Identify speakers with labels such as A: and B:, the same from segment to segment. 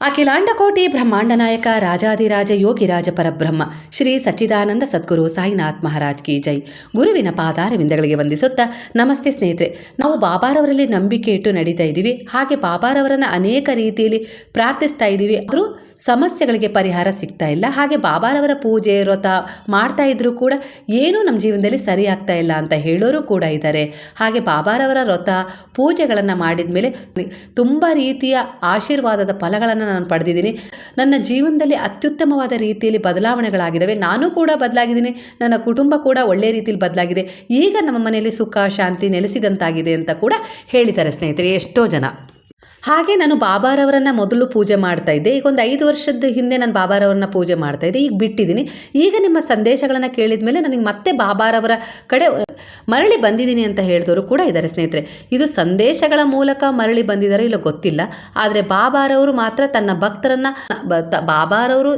A: ಅಖಿಲಾಂಡಕೋಟಿ ಬ್ರಹ್ಮಾಂಡ ನಾಯಕ ರಾಜಾದಿರಾಜ ಯೋಗಿರಾಜ ಪರಬ್ರಹ್ಮ, ಶ್ರೀ ಸಚ್ಚಿದಾನಂದ ಸದ್ಗುರು ಸಾಯಿನಾಥ್ ಮಹಾರಾಜ್ ಕಿ ಜೈ. ಗುರುವಿನ ಪಾದಾರವಿಂದಗಳಿಗೆ ವಂದಿಸುತ್ತಾ, ನಮಸ್ತೆ ಸ್ನೇಹಿತರೆ. ನಾವು ಬಾಬಾರವರಲ್ಲಿ ನಂಬಿಕೆ ಇಟ್ಟು ನಡೀತಾ ಇದ್ದೀವಿ. ಹಾಗೆ ಬಾಬಾರವರನ್ನು ಅನೇಕ ರೀತಿಯಲ್ಲಿ ಪ್ರಾರ್ಥಿಸ್ತಾ ಇದ್ದೀವಿ. ಆದರೂ ಸಮಸ್ಯೆಗಳಿಗೆ ಪರಿಹಾರ ಸಿಗ್ತಾ ಇಲ್ಲ. ಹಾಗೆ ಬಾಬಾರವರ ಪೂಜೆ, ವ್ರತ ಮಾಡ್ತಾ ಇದ್ದರೂ ಕೂಡ ಏನೂ ನಮ್ಮ ಜೀವನದಲ್ಲಿ ಸರಿ ಇಲ್ಲ ಅಂತ ಹೇಳೋರು ಕೂಡ ಇದ್ದಾರೆ. ಹಾಗೆ ಬಾಬಾರವರ ವ್ರತ, ಪೂಜೆಗಳನ್ನು ಮಾಡಿದ ಮೇಲೆ ತುಂಬ ರೀತಿಯ ಆಶೀರ್ವಾದದ ಫಲಗಳನ್ನು ನಾನು ಪಡೆದಿದ್ದೀನಿ. ನನ್ನ ಜೀವನದಲ್ಲಿ ಅತ್ಯುತ್ತಮವಾದ ರೀತಿಯಲ್ಲಿ ಬದಲಾವಣೆಗಳಾಗಿದ್ದಾವೆ. ನಾನು ಕೂಡ ಬದಲಾಗಿದ್ದೀನಿ. ನನ್ನ ಕುಟುಂಬ ಕೂಡ ಒಳ್ಳೆಯ ರೀತಿಯಲ್ಲಿ ಬದಲಾಗಿದೆ. ಈಗ ನಮ್ಮ ಮನೆಯಲ್ಲಿ ಸುಖ, ಶಾಂತಿ ನೆಲೆಸಿದಂತಾಗಿದೆ ಅಂತ ಕೂಡ ಹೇಳಿದ್ದಾರೆ ಸ್ನೇಹಿತರೆ. ಎಷ್ಟೋ ಜನ. ಹಾಗೆ ನಾನು ಬಾಬಾರವರನ್ನ ಮೊದಲು ಪೂಜೆ ಮಾಡ್ತಾ ಇದ್ದೆ. ಈಗ ಒಂದು ಐದು ವರ್ಷದ ಹಿಂದೆ ನಾನು ಬಾಬಾರವರನ್ನ ಪೂಜೆ ಮಾಡ್ತಾ ಇದ್ದೆ. ಈಗ ಬಿಟ್ಟಿದ್ದೀನಿ. ಈಗ ನಿಮ್ಮ ಸಂದೇಶಗಳನ್ನು ಕೇಳಿದ ಮೇಲೆ ನನಗೆ ಮತ್ತೆ ಬಾಬಾರವರ ಕಡೆ ಮರಳಿ ಬಂದಿದ್ದೀನಿ ಅಂತ ಹೇಳಿದವರು ಕೂಡ ಇದ್ದಾರೆ ಸ್ನೇಹಿತರೆ. ಇದು ಸಂದೇಶಗಳ ಮೂಲಕ ಮರಳಿ ಬಂದಿದ್ದಾರೆ ಇಲ್ಲ ಗೊತ್ತಿಲ್ಲ. ಆದರೆ ಬಾಬಾರವರು ಮಾತ್ರ ತನ್ನ ಭಕ್ತರನ್ನು ಬಾಬಾರವರು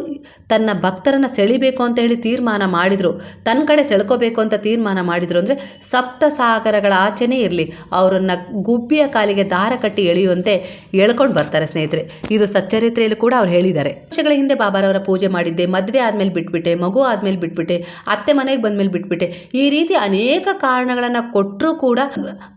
A: ತನ್ನ ಭಕ್ತರನ್ನು ಸೆಳಿಬೇಕು ಅಂತ ಹೇಳಿ ತೀರ್ಮಾನ ಮಾಡಿದರು. ತನ್ನ ಕಡೆ ಸೆಳ್ಕೋಬೇಕು ಅಂತ ತೀರ್ಮಾನ ಮಾಡಿದರು ಅಂದರೆ ಸಪ್ತ ಸಾಗರಗಳ ಆಚೆನೇ ಇರಲಿ. ಅವರನ್ನು ಗುಬ್ಬಿಯ ಕಾಲಿಗೆ ದಾರ ಕಟ್ಟಿ ಎಳೆಯುವಂತೆ ಎಳ್ಕೊಂಡು ಬರ್ತಾರೆ ಸ್ನೇಹಿತರೆ. ಇದು ಸಚ್ಚರಿತ್ರೆಯಲ್ಲಿ ಕೂಡ ಅವ್ರು ಹೇಳಿದ್ದಾರೆ. ವರ್ಷಗಳ ಹಿಂದೆ ಬಾಬಾರವರ ಪೂಜೆ ಮಾಡಿದ್ದೆ, ಮದುವೆ ಆದಮೇಲೆ ಬಿಟ್ಬಿಟ್ಟೆ, ಮಗು ಆದಮೇಲೆ ಬಿಟ್ಬಿಟ್ಟೆ, ಅತ್ತೆ ಮನೆಗೆ ಬಂದಮೇಲೆ ಬಿಟ್ಬಿಟ್ಟೆ. ಈ ರೀತಿ ಅನೇಕ ಕಾರಣಗಳನ್ನು ಕೊಟ್ಟರೂ ಕೂಡ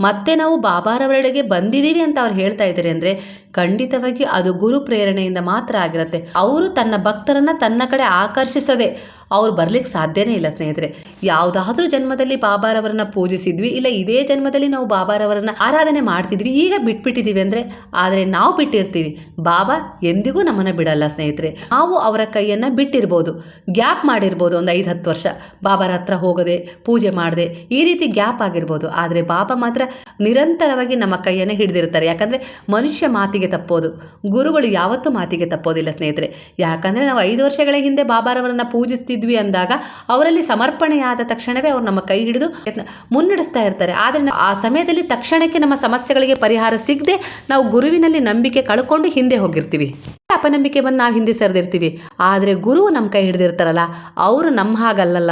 A: ಮತ್ತೆ ನಾವು ಬಾಬಾರವರೆಡೆಗೆ ಬಂದಿದ್ದೀವಿ ಅಂತ ಅವ್ರು ಹೇಳ್ತಾ ಇದ್ದಾರೆ ಅಂದರೆ ಖಂಡಿತವಾಗಿ ಅದು ಗುರು ಪ್ರೇರಣೆಯಿಂದ ಮಾತ್ರ ಆಗಿರುತ್ತೆ. ಅವರು ತನ್ನ ಭಕ್ತರನ್ನು ತನ್ನ ಕಡೆ ಆಕರ್ಷಿಸದೆ ಅವ್ರು ಬರ್ಲಿಕ್ಕೆ ಸಾಧ್ಯನೇ ಇಲ್ಲ, ಸ್ನೇಹಿತರೆ. ಯಾವುದಾದ್ರೂ ಜನ್ಮದಲ್ಲಿ ಬಾಬಾರವರನ್ನ ಪೂಜಿಸಿದ್ವಿ, ಇಲ್ಲ ಇದೇ ಜನ್ಮದಲ್ಲಿ ನಾವು ಬಾಬಾರವರನ್ನ ಆರಾಧನೆ ಮಾಡ್ತಿದ್ವಿ, ಈಗ ಬಿಟ್ಬಿಟ್ಟಿದ್ದೀವಿ ಅಂದರೆ, ಆದರೆ ನಾವು ಬಿಟ್ಟಿರ್ತೀವಿ. ಬಾಬಾ ಎಂದಿಗೂ ನಮ್ಮನ್ನು ಬಿಡಲ್ಲ, ಸ್ನೇಹಿತರೆ. ನಾವು ಅವರ ಕೈಯನ್ನು ಬಿಟ್ಟಿರ್ಬೋದು. ಗ್ಯಾಪ್ ಮಾಡಿರ್ಬೋದು ಒಂದು ಐದು ಹತ್ತು ವರ್ಷ. ಬಾಬಾರ ಹತ್ರ ಹೋಗದೆ, ಪೂಜೆ ಮಾಡದೆ, ಈ ರೀತಿ ಗ್ಯಾಪ್ ಆಗಿರ್ಬೋದು. ಆದರೆ ಬಾಬಾ ಮಾತ್ರ ನಿರಂತರವಾಗಿ ನಮ್ಮ ಕೈಯನ್ನು ಹಿಡಿದಿರ್ತಾರೆ. ಯಾಕಂದರೆ ಮನುಷ್ಯ ಮಾತಿಗೆ ತಪ್ಪೋದು. ಗುರುಗಳು ಯಾವತ್ತೂ ಮಾತಿಗೆ ತಪ್ಪೋದಿಲ್ಲ, ಸ್ನೇಹಿತರೆ. ಯಾಕಂದರೆ ನಾವು ಐದು ವರ್ಷಗಳ ಹಿಂದೆ ಬಾಬಾರವರನ್ನ ಪೂಜಿಸ್ತಿದ್ವಿ ಅಂದಾಗ ಅವರಲ್ಲಿ ಸಮರ್ಪಣೆಯಾದ ತಕ್ಷಣವೇ ಅವ್ರು ನಮ್ಮ ಕೈ ಹಿಡಿದು ಮುನ್ನಡೆಸ್ತಾ ಇರ್ತಾರೆ. ಆದರೆ ಆ ಸಮಯದಲ್ಲಿ ತಕ್ಷಣಕ್ಕೆ ನಮ್ಮ ಸಮಸ್ಯೆಗಳಿಗೆ ಪರಿಹಾರ ಸಿಗದೆ ನಾವು ಗುರುವಿನಲ್ಲಿ ನಂಬಿಕೆ ಕಳ್ಕೊಂಡು ಹಿಂದೆ ಹೋಗಿರ್ತೀವಿ. ಅಪನಂಬಿಕೆ ಬಂದು ನಾವು ಹಿಂದೆ ಸರಿದಿರ್ತೀವಿ. ಆದರೆ ಗುರು ನಮ್ಮ ಕೈ ಹಿಡಿದಿರ್ತಾರಲ್ಲ, ಅವರು ನಮ್ಮ ಹಾಗಲ್ಲಲ್ಲ.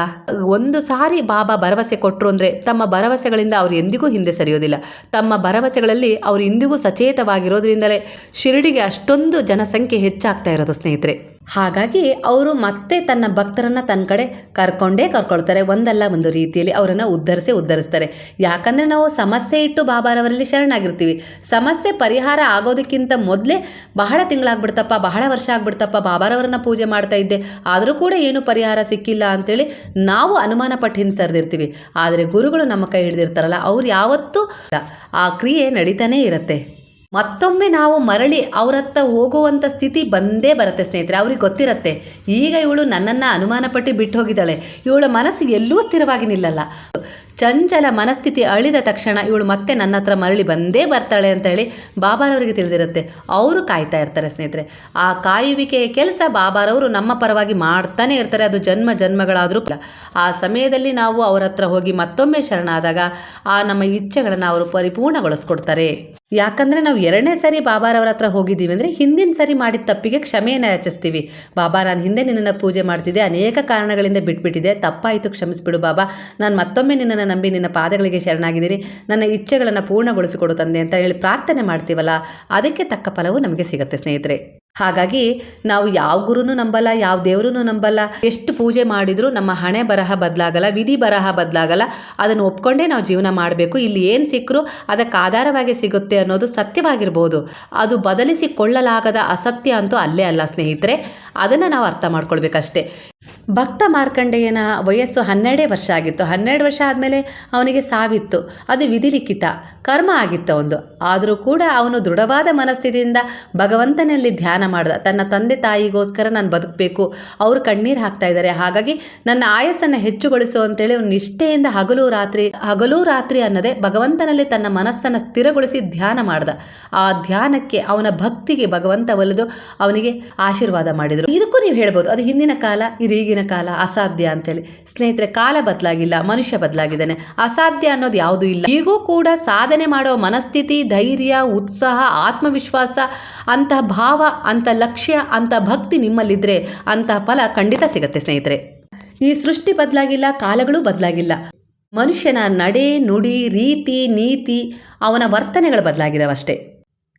A: ಒಂದು ಸಾರಿ ಬಾಬಾ ಭರವಸೆ ಕೊಟ್ಟರು ಅಂದರೆ ತಮ್ಮ ಭರವಸೆಗಳಿಂದ ಅವರು ಎಂದಿಗೂ ಹಿಂದೆ ಸರಿಯೋದಿಲ್ಲ. ತಮ್ಮ ಭರವಸೆಗಳಲ್ಲಿ ಅವರು ಇಂದಿಗೂ ಸಚೇತವಾಗಿರೋದ್ರಿಂದಲೇ ಶಿರಡಿಗೆ ಅಷ್ಟೊಂದು ಜನಸಂಖ್ಯೆ ಹೆಚ್ಚಾಗ್ತಾ ಇರೋದು ಸ್ನೇಹಿತರೆ. ಹಾಗಾಗಿ ಅವರು ಮತ್ತೆ ತನ್ನ ಭಕ್ತರನ್ನು ತನ್ನ ಕಡೆ ಕರ್ಕೊಂಡೇ ಕರ್ಕೊಳ್ತಾರೆ, ಒಂದಲ್ಲ ಒಂದು ರೀತಿಯಲ್ಲಿ ಅವರನ್ನು ಉದ್ಧರಿಸಿ ಉದ್ಧರಿಸ್ತಾರೆ. ಯಾಕಂದರೆ ನಾವು ಸಮಸ್ಯೆ ಇಟ್ಟು ಬಾಬಾರವರಲ್ಲಿ ಶರಣಾಗಿರ್ತೀವಿ. ಸಮಸ್ಯೆ ಪರಿಹಾರ ಆಗೋದಕ್ಕಿಂತ ಮೊದಲೇ ಬಹಳ ತಿಂಗಳಾಗ್ಬಿಡ್ತಪ್ಪ ಬಹಳ ವರ್ಷ ಆಗ್ಬಿಡ್ತಪ್ಪ, ಬಾಬಾರವರನ್ನ ಪೂಜೆ ಮಾಡ್ತಾ ಇದ್ದೆ. ಆದರೂ ಕೂಡ ಏನು ಪರಿಹಾರ ಸಿಕ್ಕಿಲ್ಲ ಅಂತೇಳಿ ನಾವು ಅನುಮಾನ ಪಟ್ಟು ಹಿಂದೆ ಸರಿದಿರ್ತೀವಿ. ಆದರೆ ಗುರುಗಳು ನಮ್ಮ ಕೈ ಹಿಡಿದಿರ್ತಾರಲ್ಲ, ಅವ್ರು ಯಾವತ್ತೂ ಆ ಕ್ರಿಯೆ ನಡೀತಾನೇ ಇರುತ್ತೆ. ಮತ್ತೊಮ್ಮೆ ನಾವು ಮರಳಿ ಅವರತ್ತ ಹೋಗುವಂಥ ಸ್ಥಿತಿ ಬಂದೇ ಬರುತ್ತೆ ಸ್ನೇಹಿತರೆ, ಅವ್ರಿಗೆ ಗೊತ್ತಿರುತ್ತೆ. ಈಗ ಇವಳು ನನ್ನನ್ನು ಅನುಮಾನಪಟ್ಟು ಬಿಟ್ಟು ಹೋಗಿದ್ದಾಳೆ. ಇವಳ ಮನಸ್ಸು ಎಲ್ಲೂ ಸ್ಥಿರವಾಗಿ ನಿಲ್ಲಲ್ಲ. ಚಂಚಲ ಮನಸ್ಥಿತಿ ಅಳಿದ ತಕ್ಷಣ ಇವಳು ಮತ್ತೆ ನನ್ನ ಹತ್ರ ಮರಳಿ ಬಂದೇ ಬರ್ತಾಳೆ ಅಂತ ಹೇಳಿ ಬಾಬಾರವರಿಗೆ ತಿಳಿದಿರುತ್ತೆ. ಅವರು ಕಾಯ್ತಾ ಇರ್ತಾರೆ ಸ್ನೇಹಿತರೆ. ಆ ಕಾಯುವಿಕೆಯ ಕೆಲಸ ಬಾಬಾರವರು ನಮ್ಮ ಪರವಾಗಿ ಮಾಡ್ತಾನೆ ಇರ್ತಾರೆ. ಅದು ಜನ್ಮ ಜನ್ಮಗಳಾದರೂ ಆ ಸಮಯದಲ್ಲಿ ನಾವು ಅವರ ಹತ್ರ ಹೋಗಿ ಮತ್ತೊಮ್ಮೆ ಶರಣಾದಾಗ ಆ ನಮ್ಮ ಇಚ್ಛೆಗಳನ್ನು ಅವರು ಪರಿಪೂರ್ಣಗೊಳಿಸ್ಕೊಡ್ತಾರೆ. ಯಾಕಂದರೆ ನಾವು ಎರಡನೇ ಸರಿ ಬಾಬಾರವರ ಹತ್ರ ಹೋಗಿದ್ದೀವಿ ಅಂದರೆ ಹಿಂದಿನ ಸರಿ ಮಾಡಿದ ತಪ್ಪಿಗೆ ಕ್ಷಮೆಯನ್ನು ಯಾಚಿಸ್ತೀವಿ. ಬಾಬಾ, ನಾನು ಹಿಂದೆ ನಿನ್ನನ್ನು ಪೂಜೆ ಮಾಡ್ತಿದ್ದೆ. ಅನೇಕ ಕಾರಣಗಳಿಂದ ಬಿಟ್ಬಿಟ್ಟಿದೆ ತಪ್ಪಾಯಿತು, ಕ್ಷಮಿಸ್ಬಿಡು ಬಾಬಾ. ನಾನು ಮತ್ತೊಮ್ಮೆ ನಿನ್ನನ್ನು ನಂಬಿ ನಿನ್ನ ಪಾದಗಳಿಗೆ ಶರಣಾಗಿದ್ದೀರಿ. ನನ್ನ ಇಚ್ಛೆಗಳನ್ನು ಪೂರ್ಣಗೊಳಿಸಿಕೊಡು ತಂದೆ ಅಂತ ಹೇಳಿ ಪ್ರಾರ್ಥನೆ ಮಾಡ್ತೀವಲ್ಲ, ಅದಕ್ಕೆ ತಕ್ಕ ಫಲವು ನಮಗೆ ಸಿಗುತ್ತೆ ಸ್ನೇಹಿತರೆ. ಹಾಗಾಗಿ ನಾವು ಯಾವ ಗುರುನೂ ನಂಬಲ್ಲ, ಯಾವ ದೇವರೂ ನಂಬಲ್ಲ, ಎಷ್ಟು ಪೂಜೆ ಮಾಡಿದರೂ ನಮ್ಮ ಹಣೆ ಬರಹ ಬದಲಾಗಲ್ಲ, ವಿಧಿ ಬರಹ ಬದಲಾಗಲ್ಲ, ಅದನ್ನು ಒಪ್ಕೊಂಡೇ ನಾವು ಜೀವನ ಮಾಡಬೇಕು. ಇಲ್ಲಿ ಏನು ಸಿಕ್ಕರೂ ಅದಕ್ಕೆ ಆಧಾರವಾಗಿ ಸಿಗುತ್ತೆ ಅನ್ನೋದು ಸತ್ಯವಾಗಿರ್ಬೋದು. ಅದು ಬದಲಿಸಿಕೊಳ್ಳಲಾಗದ ಅಸತ್ಯ ಅಂತೂ ಅಲ್ಲೇ ಅಲ್ಲ ಸ್ನೇಹಿತರೆ. ಅದನ್ನು ನಾವು ಅರ್ಥ ಮಾಡ್ಕೊಳ್ಬೇಕಷ್ಟೇ. ಭಕ್ತ ಮಾರ್ಕಂಡೇಯನ ವಯಸ್ಸು ಹನ್ನೆರಡೇ ವರ್ಷ ಆಗಿತ್ತು. ಹನ್ನೆರಡು ವರ್ಷ ಆದಮೇಲೆ ಅವನಿಗೆ ಸಾವಿತ್ತು. ಅದು ವಿಧಿಲಿಖಿತ. ಕರ್ಮ ಆಗಿತ್ತು ಒಂದು ಆದರೂ ಕೂಡ ಅವನು ದೃಢವಾದ ಮನಸ್ಥಿತಿಯಿಂದ ಭಗವಂತನಲ್ಲಿ ಧ್ಯಾನ ಮಾಡ್ದ. ತನ್ನ ತಂದೆ ತಾಯಿಗೋಸ್ಕರ ನಾನು ಬದುಕಬೇಕು. ಅವರು ಕಣ್ಣೀರು ಹಾಕ್ತಾ ಇದ್ದಾರೆ. ಹಾಗಾಗಿ ನನ್ನ ಆಯಸ್ಸನ್ನು ಹೆಚ್ಚುಗೊಳಿಸು ಅಂತೇಳಿ ಅವನು ನಿಷ್ಠೆಯಿಂದ ಹಗಲು ರಾತ್ರಿ ಹಗಲು ರಾತ್ರಿ ಅನ್ನದೇ ಭಗವಂತನಲ್ಲಿ ತನ್ನ ಮನಸ್ಸನ್ನು ಸ್ಥಿರಗೊಳಿಸಿ ಧ್ಯಾನ ಮಾಡ್ದ. ಆ ಧ್ಯಾನಕ್ಕೆ ಅವನ ಭಕ್ತಿಗೆ ಭಗವಂತ ಒಲಿದು ಅವನಿಗೆ ಆಶೀರ್ವಾದ ಮಾಡಿದರು. ಇದಕ್ಕೂ ನೀವು ಹೇಳ್ಬೋದು. ಅದು ಹಿಂದಿನ ಕಾಲ ಇದು ಈಗಿನ ಕಾಲ ಅಸಾಧ್ಯ ಅಂತೇಳಿ. ಸ್ನೇಹಿತರೆ, ಕಾಲ ಬದಲಾಗಿಲ್ಲ, ಮನುಷ್ಯ ಬದಲಾಗಿದ್ದಾನೆ. ಅಸಾಧ್ಯ ಅನ್ನೋದು ಯಾವುದೂ ಇಲ್ಲ. ಈಗೂ ಕೂಡ ಸಾಧನೆ ಮಾಡೋ ಮನಸ್ಥಿತಿ, ಧೈರ್ಯ, ಉತ್ಸಾಹ, ಆತ್ಮವಿಶ್ವಾಸ, ಅಂತಹ ಭಾವ ಅಂತ ಲಕ್ಷ್ಯ ಅಂತ ಭಕ್ತಿ ನಿಮ್ಮಲ್ಲಿದ್ದರೆ ಅಂತಹ ಫಲ ಖಂಡಿತ ಸಿಗುತ್ತೆ ಸ್ನೇಹಿತರೆ. ಈ ಸೃಷ್ಟಿ ಬದಲಾಗಿಲ್ಲ, ಕಾಲಗಳು ಬದಲಾಗಿಲ್ಲ. ಮನುಷ್ಯನ ನಡೆ, ನುಡಿ, ರೀತಿ, ನೀತಿ ಅವನ ವರ್ತನೆಗಳು ಬದಲಾಗಿದ್ದಾವೆ ಅಷ್ಟೇ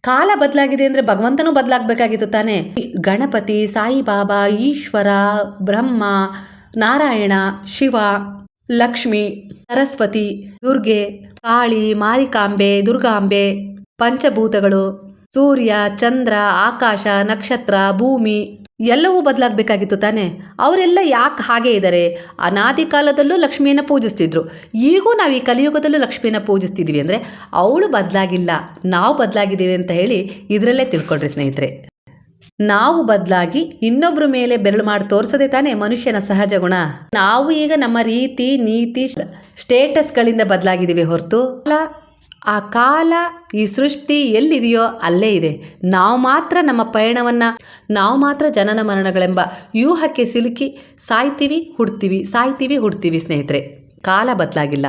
A: ಕಾಲ ಬದಲಾಗಿದೆ ಅಂದರೆ ಭಗವಂತನೂ ಬದಲಾಗಬೇಕಾಗಿತ್ತು ತಾನೇ. ಗಣಪತಿ, ಸಾಯಿಬಾಬಾ, ಈಶ್ವರ, ಬ್ರಹ್ಮ, ನಾರಾಯಣ, ಶಿವ, ಲಕ್ಷ್ಮಿ, ಸರಸ್ವತಿ, ದುರ್ಗೆ, ಕಾಳಿ, ಮಾರಿಕಾಂಬೆ, ದುರ್ಗಾಂಬೆ, ಪಂಚಭೂತಗಳು, ಸೂರ್ಯ, ಚಂದ್ರ, ಆಕಾಶ, ನಕ್ಷತ್ರ, ಭೂಮಿ. ಎಲ್ಲವೂ ಬದಲಾಗಬೇಕಾಗಿತ್ತು ತಾನೇ? ಅವರೆಲ್ಲ ಯಾಕೆ ಹಾಗೆ ಇದ್ದಾರೆ ಅನಾದಿ ಕಾಲದಲ್ಲೂ ಲಕ್ಷ್ಮಿಯನ್ನು ಪೂಜಿಸ್ತಿದ್ರು. ಈಗೂ ನಾವು ಈ ಕಲಿಯುಗದಲ್ಲೂ ಲಕ್ಷ್ಮಿಯನ್ನು ಪೂಜಿಸ್ತಿದ್ದೀವಿ ಅಂದರೆ ಅವಳು ಬದಲಾಗಿಲ್ಲ. ನಾವು ಬದಲಾಗಿದ್ದೀವಿ ಅಂತ ಹೇಳಿ ಇದರಲ್ಲೇ ತಿಳ್ಕೊಳ್ರಿ ಸ್ನೇಹಿತರೆ. ನಾವು ಬದಲಾಗಿ ಇನ್ನೊಬ್ಬರ ಮೇಲೆ ಬೆರಳು ಮಾಡಿ ತೋರಿಸೋದೇ ತಾನೇ ಮನುಷ್ಯನ ಸಹಜ ಗುಣ. ನಾವು ಈಗ ನಮ್ಮ ರೀತಿ, ನೀತಿ, ಸ್ಟೇಟಸ್ಗಳಿಂದ ಬದಲಾಗಿದ್ದೀವಿ ಹೊರತು. ಅಲ್ಲ ಆ ಕಾಲ ಈ ಸೃಷ್ಟಿ ಎಲ್ಲಿದೆಯೋ ಅಲ್ಲೇ ಇದೆ. ನಾವು ಮಾತ್ರ ನಮ್ಮ ಪಯಣವನ್ನು, ನಾವು ಮಾತ್ರ ಜನನ ಮರಣಗಳೆಂಬ ವ್ಯೂಹಕ್ಕೆ ಸಿಲುಕಿ ಸಾಯ್ತೀವಿ, ಹುಡ್ತೀವಿ ಸಾಯ್ತೀವಿ, ಹುಡ್ತೀವಿ ಸ್ನೇಹಿತರೆ. ಕಾಲ ಬದಲಾಗಿಲ್ಲ.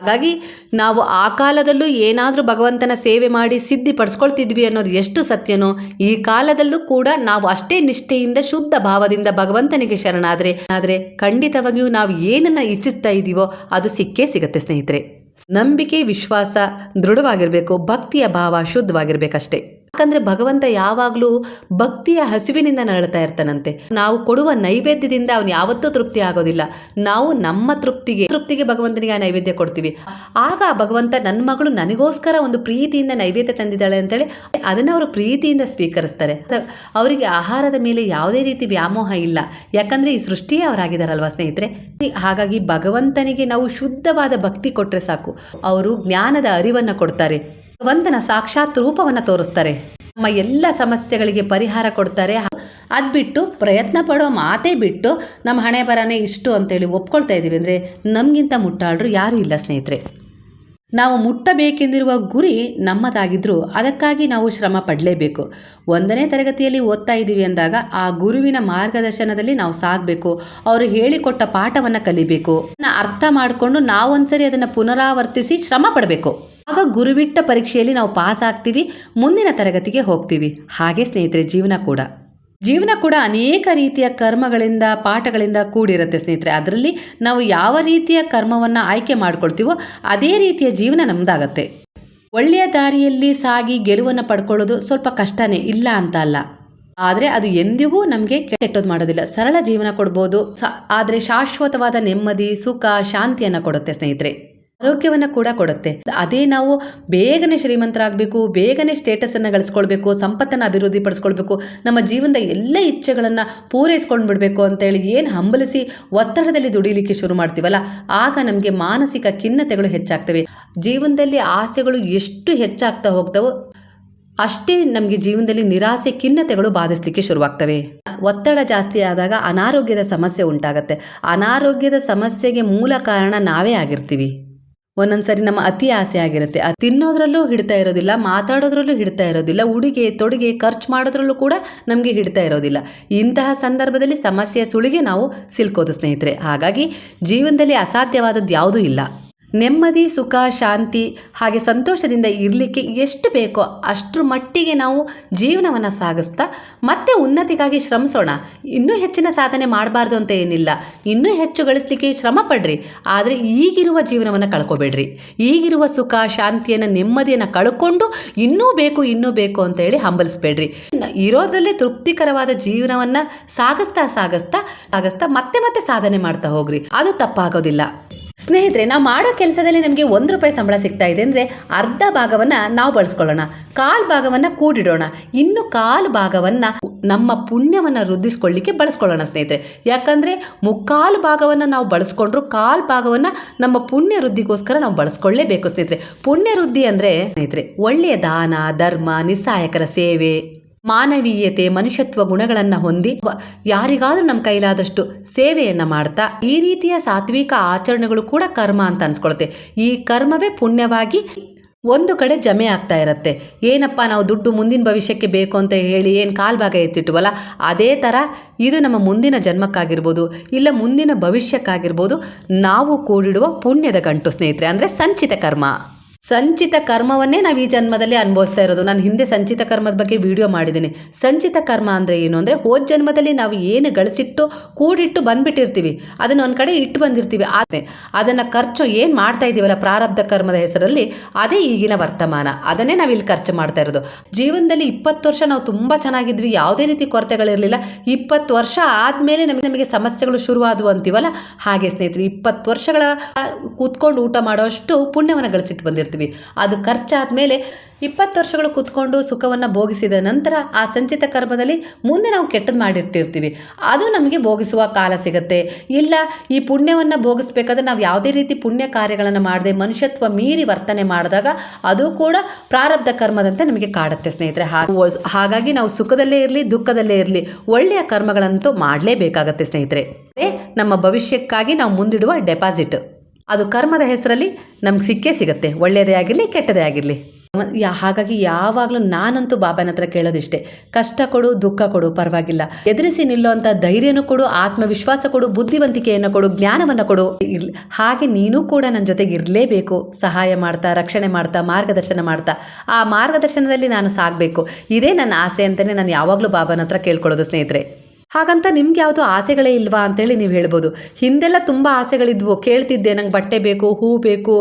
A: ಹಾಗಾಗಿ ನಾವು ಆ ಕಾಲದಲ್ಲೂ ಏನಾದರೂ ಭಗವಂತನ ಸೇವೆ ಮಾಡಿ ಸಿದ್ಧಿ ಪಡಿಸ್ಕೊಳ್ತಿದ್ವಿ ಅನ್ನೋದು ಎಷ್ಟು ಸತ್ಯನೋ, ಈ ಕಾಲದಲ್ಲೂ ಕೂಡ ನಾವು ಅಷ್ಟೇ ನಿಷ್ಠೆಯಿಂದ, ಶುದ್ಧ ಭಾವದಿಂದ ಭಗವಂತನಿಗೆ ಶರಣಾದರೆ, ಆದರೆ ಖಂಡಿತವಾಗಿಯೂ ನಾವು ಏನನ್ನು ಇಚ್ಛಿಸ್ತಾ ಇದ್ದೀವೋ ಅದು ಸಿಕ್ಕೇ ಸಿಗುತ್ತೆ ಸ್ನೇಹಿತರೆ. ನಂಬಿಕೆ ವಿಶ್ವಾಸ ದೃಢವಾಗಿರಬೇಕು ಭಕ್ತಿಯ ಭಾವ ಶುದ್ಧವಾಗಿರ್ಬೇಕಷ್ಟೇ. ಯಾಕಂದ್ರೆ ಭಗವಂತ ಯಾವಾಗಲೂ ಭಕ್ತಿಯ ಹಸಿವಿನಿಂದ ನರಳ್ತಾ ಇರ್ತಾನಂತೆ. ನಾವು ಕೊಡುವ ನೈವೇದ್ಯದಿಂದ ಅವನು ಯಾವತ್ತೂ ತೃಪ್ತಿ ಆಗೋದಿಲ್ಲ. ನಾವು ನಮ್ಮ ತೃಪ್ತಿಗೆ ತೃಪ್ತಿಗೆ ಭಗವಂತನಿಗೆ ಆ ನೈವೇದ್ಯ ಕೊಡ್ತೀವಿ. ಆಗ ಭಗವಂತ ನನ್ನ ಮಗಳು ನನಗೋಸ್ಕರ ಒಂದು ಪ್ರೀತಿಯಿಂದ ನೈವೇದ್ಯ ತಂದಿದ್ದಾಳೆ ಅಂತೇಳಿ ಅದನ್ನು ಅವರು ಪ್ರೀತಿಯಿಂದ ಸ್ವೀಕರಿಸ್ತಾರೆ. ಅವರಿಗೆ ಆಹಾರದ ಮೇಲೆ ಯಾವುದೇ ರೀತಿ ವ್ಯಾಮೋಹ ಇಲ್ಲ. ಯಾಕಂದ್ರೆ ಈ ಸೃಷ್ಟಿಯೇ ಅವರಾಗಿದ್ದಾರಲ್ವಾ ಸ್ನೇಹಿತರೆ? ಹಾಗಾಗಿ ಭಗವಂತನಿಗೆ ನಾವು ಶುದ್ಧವಾದ ಭಕ್ತಿ ಕೊಟ್ಟರೆ ಸಾಕು. ಅವರು ಜ್ಞಾನದ ಅರಿವನ್ನು ಕೊಡ್ತಾರೆ. ಭಗವಂತನ ಸಾಕ್ಷಾತ್ ರೂಪವನ್ನು ತೋರಿಸ್ತಾರೆ. ನಮ್ಮ ಎಲ್ಲ ಸಮಸ್ಯೆಗಳಿಗೆ ಪರಿಹಾರ ಕೊಡ್ತಾರೆ. ಅದು ಬಿಟ್ಟು ಪ್ರಯತ್ನ ಪಡೋ ಮಾತೇ ಬಿಟ್ಟು ನಮ್ಮ ಹಣೆ ಬರನೇ ಇಷ್ಟು ಅಂತೇಳಿ ಒಪ್ಕೊಳ್ತಾ ಇದ್ದೀವಿ ಅಂದರೆ ನಮಗಿಂತ ಮುಟ್ಟಾಳರು ಯಾರೂ ಇಲ್ಲ ಸ್ನೇಹಿತರೆ. ನಾವು ಮುಟ್ಟಬೇಕೆಂದಿರುವ ಗುರಿ ನಮ್ಮದಾಗಿದ್ದರೂ ಅದಕ್ಕಾಗಿ ನಾವು ಶ್ರಮ ಪಡಲೇಬೇಕು. ಒಂದನೇ ತರಗತಿಯಲ್ಲಿ ಓದ್ತಾ ಇದ್ದೀವಿ ಅಂದಾಗ ಆ ಗುರುವಿನ ಮಾರ್ಗದರ್ಶನದಲ್ಲಿ ನಾವು ಸಾಗಬೇಕು. ಅವರು ಹೇಳಿಕೊಟ್ಟ ಪಾಠವನ್ನು ಕಲಿಬೇಕು. ಅರ್ಥ ಮಾಡಿಕೊಂಡು ನಾವೊಂದ್ಸರಿ ಅದನ್ನು ಪುನರಾವರ್ತಿಸಿ ಶ್ರಮ ಪಡಬೇಕು. ಆಗ ಗುರುವಿಟ್ಟ ಪರೀಕ್ಷೆಯಲ್ಲಿ ನಾವು ಪಾಸ್ ಆಗ್ತೀವಿ, ಮುಂದಿನ ತರಗತಿಗೆ ಹೋಗ್ತೀವಿ. ಹಾಗೆ ಸ್ನೇಹಿತರೆ, ಜೀವನ ಕೂಡ. ಜೀವನ ಕೂಡ ಅನೇಕ ರೀತಿಯ ಕರ್ಮಗಳಿಂದ, ಪಾಠಗಳಿಂದ ಕೂಡಿರುತ್ತೆ ಸ್ನೇಹಿತರೆ. ಅದರಲ್ಲಿ ನಾವು ಯಾವ ರೀತಿಯ ಕರ್ಮವನ್ನು ಆಯ್ಕೆ ಮಾಡ್ಕೊಳ್ತೀವೋ, ಅದೇ ರೀತಿಯ ಜೀವನ ನಮ್ಮದಾಗತ್ತೆ ಒಳ್ಳೆಯ ದಾರಿಯಲ್ಲಿ ಸಾಗಿ ಗೆಲುವನ್ನು ಪಡ್ಕೊಳ್ಳೋದು ಸ್ವಲ್ಪ ಕಷ್ಟನೇ, ಇಲ್ಲ ಅಂತ ಅಲ್ಲ. ಆದರೆ ಅದು ಎಂದಿಗೂ ನಮಗೆ ಕೆಟ್ಟದ್ದು ಮಾಡೋದಿಲ್ಲ. ಸರಳ ಜೀವನ ಕೊಡ್ಬೋದು. ಆದರೆ ಶಾಶ್ವತವಾದ ನೆಮ್ಮದಿ, ಸುಖ, ಶಾಂತಿಯನ್ನು ಕೊಡುತ್ತೆ ಸ್ನೇಹಿತರೆ. ಆರೋಗ್ಯವನ್ನು ಕೂಡ ಕೊಡುತ್ತೆ. ಅದೇ ನಾವು ಬೇಗನೆ ಶ್ರೀಮಂತರಾಗಬೇಕು, ಬೇಗನೆ ಸ್ಟೇಟಸನ್ನು ಗಳಿಸ್ಕೊಳ್ಬೇಕು, ಸಂಪತ್ತನ್ನು ಅಭಿವೃದ್ಧಿ ಪಡಿಸ್ಕೊಳ್ಬೇಕು ನಮ್ಮ ಜೀವನದ ಎಲ್ಲ ಇಚ್ಛೆಗಳನ್ನು ಪೂರೈಸ್ಕೊಂಡು ಬಿಡಬೇಕು ಅಂತೇಳಿ ಏನು ಹಂಬಲಿಸಿ ಒತ್ತಡದಲ್ಲಿ ದುಡಿಲಿಕ್ಕೆ ಶುರು ಮಾಡ್ತೀವಲ್ಲ, ಆಗ ನಮಗೆ ಮಾನಸಿಕ ಖಿನ್ನತೆಗಳು ಹೆಚ್ಚಾಗ್ತವೆ. ಜೀವನದಲ್ಲಿ ಆಸೆಗಳು ಎಷ್ಟು ಹೆಚ್ಚಾಗ್ತಾ ಹೋಗ್ತವೋ ಅಷ್ಟೇ ನಮಗೆ ಜೀವನದಲ್ಲಿ ನಿರಾಸೆ, ಖಿನ್ನತೆಗಳು ಬಾಧಿಸಲಿಕ್ಕೆ ಶುರುವಾಗ್ತವೆ. ಒತ್ತಡ ಜಾಸ್ತಿ ಆದಾಗ ಅನಾರೋಗ್ಯದ ಸಮಸ್ಯೆ ಉಂಟಾಗತ್ತೆ. ಅನಾರೋಗ್ಯದ ಸಮಸ್ಯೆಗೆ ಮೂಲ ಕಾರಣ ನಾವೇ ಆಗಿರ್ತೀವಿ. ಒಂದೊಂದ್ಸರಿ ನಮ್ಮ ಅತಿ ಆಸೆ ಆಗಿರುತ್ತೆ. ಆ ತಿನ್ನೋದ್ರಲ್ಲೂ ಹಿಡ್ತಾ ಇರೋದಿಲ್ಲ, ಮಾತಾಡೋದ್ರಲ್ಲೂ ಹಿಡ್ತಾ ಇರೋದಿಲ್ಲ, ಉಡುಗೆ, ತೊಡುಗೆ, ಖರ್ಚು ಮಾಡೋದ್ರಲ್ಲೂ ಕೂಡ ನಮಗೆ ಹಿಡ್ತಾ ಇರೋದಿಲ್ಲ. ಇಂತಹ ಸಂದರ್ಭದಲ್ಲಿ ಸಮಸ್ಯೆಯ ಸುಳಿಗೆ ನಾವು ಸಿಲ್ಕೋದು ಸ್ನೇಹಿತರೆ. ಹಾಗಾಗಿ ಜೀವನದಲ್ಲಿ ಅಸಾಧ್ಯವಾದದ್ದು ಯಾವುದೂ ಇಲ್ಲ. ನೆಮ್ಮದಿ, ಸುಖ, ಶಾಂತಿ ಹಾಗೆ ಸಂತೋಷದಿಂದ ಇರಲಿಕ್ಕೆ ಎಷ್ಟು ಬೇಕೋ ಅಷ್ಟರ ಮಟ್ಟಿಗೆ ನಾವು ಜೀವನವನ್ನು ಸಾಗಿಸ್ತಾ ಮತ್ತೆ ಉನ್ನತಿಗಾಗಿ ಶ್ರಮಿಸೋಣ. ಇನ್ನೂ ಹೆಚ್ಚಿನ ಸಾಧನೆ ಮಾಡಬಾರ್ದು ಅಂತ ಏನಿಲ್ಲ. ಇನ್ನೂ ಹೆಚ್ಚು ಗಳಿಸಲಿಕ್ಕೆ ಶ್ರಮ ಪಡ್ರಿ. ಆದರೆ ಈಗಿರುವ ಜೀವನವನ್ನು ಕಳ್ಕೊಬೇಡ್ರಿ. ಈಗಿರುವ ಸುಖ, ಶಾಂತಿಯನ್ನು, ನೆಮ್ಮದಿಯನ್ನು ಕಳ್ಕೊಂಡು ಇನ್ನೂ ಬೇಕು ಇನ್ನೂ ಬೇಕು ಅಂತ ಹೇಳಿ ಹಂಬಲಿಸ್ಬೇಡ್ರಿ. ಇರೋದ್ರಲ್ಲೇ ತೃಪ್ತಿಕರವಾದ ಜೀವನವನ್ನು ಸಾಗಿಸ್ತಾ ಸಾಗಿಸ್ತಾ ಸಾಗಿಸ್ತಾ ಮತ್ತೆ ಮತ್ತೆ ಸಾಧನೆ ಮಾಡ್ತಾ ಹೋಗ್ರಿ. ಅದು ತಪ್ಪಾಗೋದಿಲ್ಲ. ಸ್ನೇಹಿತರೆ, ನಾವು ಮಾಡೋ ಕೆಲಸದಲ್ಲಿ ನಮಗೆ ಒಂದು ರೂಪಾಯಿ ಸಂಬಳ ಸಿಗ್ತಾ ಇದೆ ಅಂದರೆ ಅರ್ಧ ಭಾಗವನ್ನು ನಾವು ಬಳಸ್ಕೊಳ್ಳೋಣ. ಕಾಲು ಭಾಗವನ್ನು ಕೂಡಿಡೋಣ. ಇನ್ನು ಕಾಲು ಭಾಗವನ್ನು ನಮ್ಮ ಪುಣ್ಯವನ್ನು ವೃದ್ಧಿಸ್ಕೊಳ್ಳಿಕ್ಕೆ ಬಳಸ್ಕೊಳ್ಳೋಣ ಸ್ನೇಹಿತರೆ. ಯಾಕಂದರೆ ಮುಕ್ಕಾಲು ಭಾಗವನ್ನು ನಾವು ಬಳಸ್ಕೊಂಡ್ರು ಕಾಲು ಭಾಗವನ್ನು ನಮ್ಮ ಪುಣ್ಯ ವೃದ್ಧಿಗೋಸ್ಕರ ನಾವು ಬಳಸ್ಕೊಳ್ಳೇಬೇಕು ಸ್ನೇಹಿತರೆ. ಪುಣ್ಯ ವೃದ್ಧಿ ಅಂದರೆ ಸ್ನೇಹಿತರೆ, ಒಳ್ಳೆಯ ದಾನ, ಧರ್ಮ ನಿಸ್ಸಹಾಯಕರ ಸೇವೆ. ಮಾನವೀಯತೆ, ಮನುಷ್ಯತ್ವ ಗುಣಗಳನ್ನು ಹೊಂದಿ ಯಾರಿಗಾದರೂ ನಮ್ಮ ಕೈಲಾದಷ್ಟು ಸೇವೆಯನ್ನು ಮಾಡ್ತಾ ಈ ರೀತಿಯ ಸಾತ್ವಿಕ ಆಚರಣೆಗಳು ಕೂಡ ಕರ್ಮ ಅಂತ ಅನ್ಸ್ಕೊಳುತ್ತೆ. ಈ ಕರ್ಮವೇ ಪುಣ್ಯವಾಗಿ ಒಂದು ಕಡೆ ಜಮೆ ಆಗ್ತಾ ಇರುತ್ತೆ. ಏನಪ್ಪ ನಾವು ದುಡ್ಡು ಮುಂದಿನ ಭವಿಷ್ಯಕ್ಕೆ ಬೇಕು ಅಂತ ಹೇಳಿ ಏನು ಕಾಲು ಭಾಗ ಎತ್ತಿಟ್ಟುವಲ್ಲ, ಅದೇ ಥರ ಇದು ನಮ್ಮ ಮುಂದಿನ ಜನ್ಮಕ್ಕಾಗಿರ್ಬೋದು, ಇಲ್ಲ ಮುಂದಿನ ಭವಿಷ್ಯಕ್ಕಾಗಿರ್ಬೋದು, ನಾವು ಕೂಡಿಡುವ ಪುಣ್ಯದ ಗಂಟು ಸ್ನೇಹಿತರೆ, ಅಂದರೆ ಸಂಚಿತ ಕರ್ಮ. ಸಂಚಿತ ಕರ್ಮವನ್ನೇ ನಾವು ಈ ಜನ್ಮದಲ್ಲಿ ಅನುಭವಿಸ್ತಾ ಇರೋದು. ನಾನು ಹಿಂದೆ ಸಂಚಿತ ಕರ್ಮದ ಬಗ್ಗೆ ವಿಡಿಯೋ ಮಾಡಿದ್ದೀನಿ. ಸಂಚಿತ ಕರ್ಮ ಅಂದರೆ ಏನು? ಅಂದರೆ ಹೋದ ಜನ್ಮದಲ್ಲಿ ನಾವು ಏನು ಗಳಿಸಿಟ್ಟು, ಕೂಡಿಟ್ಟು ಬಂದ್ಬಿಟ್ಟಿರ್ತೀವಿ. ಅದನ್ನು ಒಂದು ಕಡೆ ಇಟ್ಟು ಬಂದಿರ್ತೀವಿ. ಆದರೆ ಅದನ್ನು ಖರ್ಚು ಏನು ಮಾಡ್ತಾ ಇದ್ದೀವಲ್ಲ ಪ್ರಾರಬ್ಧ ಕರ್ಮದ ಹೆಸರಲ್ಲಿ, ಅದೇ ಈಗಿನ ವರ್ತಮಾನ. ಅದನ್ನೇ ನಾವು ಇಲ್ಲಿ ಖರ್ಚು ಮಾಡ್ತಾ ಇರೋದು. ಜೀವನದಲ್ಲಿ ಇಪ್ಪತ್ತು ವರ್ಷ ನಾವು ತುಂಬ ಚೆನ್ನಾಗಿದ್ವಿ. ಯಾವುದೇ ರೀತಿ ಕೊರತೆಗಳಿರಲಿಲ್ಲ. ಇಪ್ಪತ್ತು ವರ್ಷ ಆದಮೇಲೆ ನಮಗೆ ನಮಗೆ ಸಮಸ್ಯೆಗಳು ಶುರುವಾದವು ಅಂತೀವಲ್ಲ? ಹಾಗೆ ಸ್ನೇಹಿತರೆ, ಇಪ್ಪತ್ತು ವರ್ಷಗಳ ಕೂತ್ಕೊಂಡು ಊಟ ಮಾಡೋಷ್ಟು ಪುಣ್ಯವನ್ನು ಗಳಿಸಿಟ್ಟು ಬಂದಿರ್ತೀವಿ. ಅದು ಖರ್ಚಾದ ಮೇಲೆ ಇಪ್ಪತ್ತು ವರ್ಷಗಳು ಕೂತ್ಕೊಂಡು ಸುಖವನ್ನು ಭೋಗಿಸಿದ ನಂತರ ಆ ಸಂಚಿತ ಕರ್ಮದಲ್ಲಿ ಮುಂದೆ ನಾವು ಕೆಟ್ಟದ್ದು ಮಾಡಿಟ್ಟಿರ್ತೀವಿ. ಅದು ನಮಗೆ ಭೋಗಿಸುವ ಕಾಲ ಸಿಗುತ್ತೆ. ಇಲ್ಲ, ಈ ಪುಣ್ಯವನ್ನು ಭೋಗಿಸ್ಬೇಕಾದ್ರೆ ನಾವು ಯಾವುದೇ ರೀತಿ ಪುಣ್ಯ ಕಾರ್ಯಗಳನ್ನು ಮಾಡದೆ ಮನುಷ್ಯತ್ವ ಮೀರಿ ವರ್ತನೆ ಮಾಡಿದಾಗ ಅದು ಕೂಡ ಪ್ರಾರಬ್ಧ ಕರ್ಮದಂತೆ ನಮಗೆ ಕಾಡುತ್ತೆ ಸ್ನೇಹಿತರೆ. ಹಾಗಾಗಿ ನಾವು ಸುಖದಲ್ಲೇ ಇರಲಿ, ದುಃಖದಲ್ಲೇ ಇರಲಿ, ಒಳ್ಳೆಯ ಕರ್ಮಗಳಂತೂ ಮಾಡಲೇಬೇಕಾಗತ್ತೆ ಸ್ನೇಹಿತರೆ. ನಮ್ಮ ಭವಿಷ್ಯಕ್ಕಾಗಿ ನಾವು ಮುಂದಿಡುವ ಡೆಪಾಸಿಟ್. ಅದು ಕರ್ಮದ ಹೆಸರಲ್ಲಿ ನಮ್ಗೆ ಸಿಕ್ಕೇ ಸಿಗುತ್ತೆ. ಒಳ್ಳೆಯದೇ ಆಗಿರಲಿ, ಕೆಟ್ಟದೇ ಆಗಿರಲಿ. ಹಾಗಾಗಿ ಯಾವಾಗಲೂ ನಾನಂತೂ ಬಾಬಾನ ಹತ್ರ ಕೇಳೋದಿಷ್ಟೇ. ಕಷ್ಟ ಕೊಡು, ದುಃಖ ಕೊಡು, ಪರವಾಗಿಲ್ಲ. ಎದುರಿಸಿ ನಿಲ್ಲುವಂಥ ಧೈರ್ಯನೂ ಕೊಡು, ಆತ್ಮವಿಶ್ವಾಸ ಕೊಡು, ಬುದ್ಧಿವಂತಿಕೆಯನ್ನು ಕೊಡು, ಜ್ಞಾನವನ್ನು ಕೊಡು. ಇರ್ ಹಾಗೆ ನೀನು ಕೂಡ ನನ್ನ ಜೊತೆಗೆ ಇರಲೇಬೇಕು. ಸಹಾಯ ಮಾಡ್ತಾ, ರಕ್ಷಣೆ ಮಾಡ್ತಾ, ಮಾರ್ಗದರ್ಶನ ಮಾಡ್ತಾ. ಆ ಮಾರ್ಗದರ್ಶನದಲ್ಲಿ ನಾನು ಸಾಗಬೇಕು. ಇದೇ ನನ್ನ ಆಸೆ ಅಂತಲೇ ನಾನು ಯಾವಾಗಲೂ ಬಾಬಾನ ಹತ್ರ ಕೇಳ್ಕೊಳ್ಳೋದು ಸ್ನೇಹಿತರೆ. ಹಾಗಂತ ನಿಮ್ಗೆ ಯಾವುದು ಆಸೆಗಳೇ ಇಲ್ವಾ ಅಂತೇಳಿ ನೀವು ಹೇಳ್ಬೋದು. ಹಿಂದೆಲ್ಲ ತುಂಬ ಆಸೆಗಳಿದ್ವು. ಕೇಳ್ತಿದ್ದೆ, ನಂಗೆ ಬಟ್ಟೆ ಬೇಕು, ಹೂ ಬೇಕು,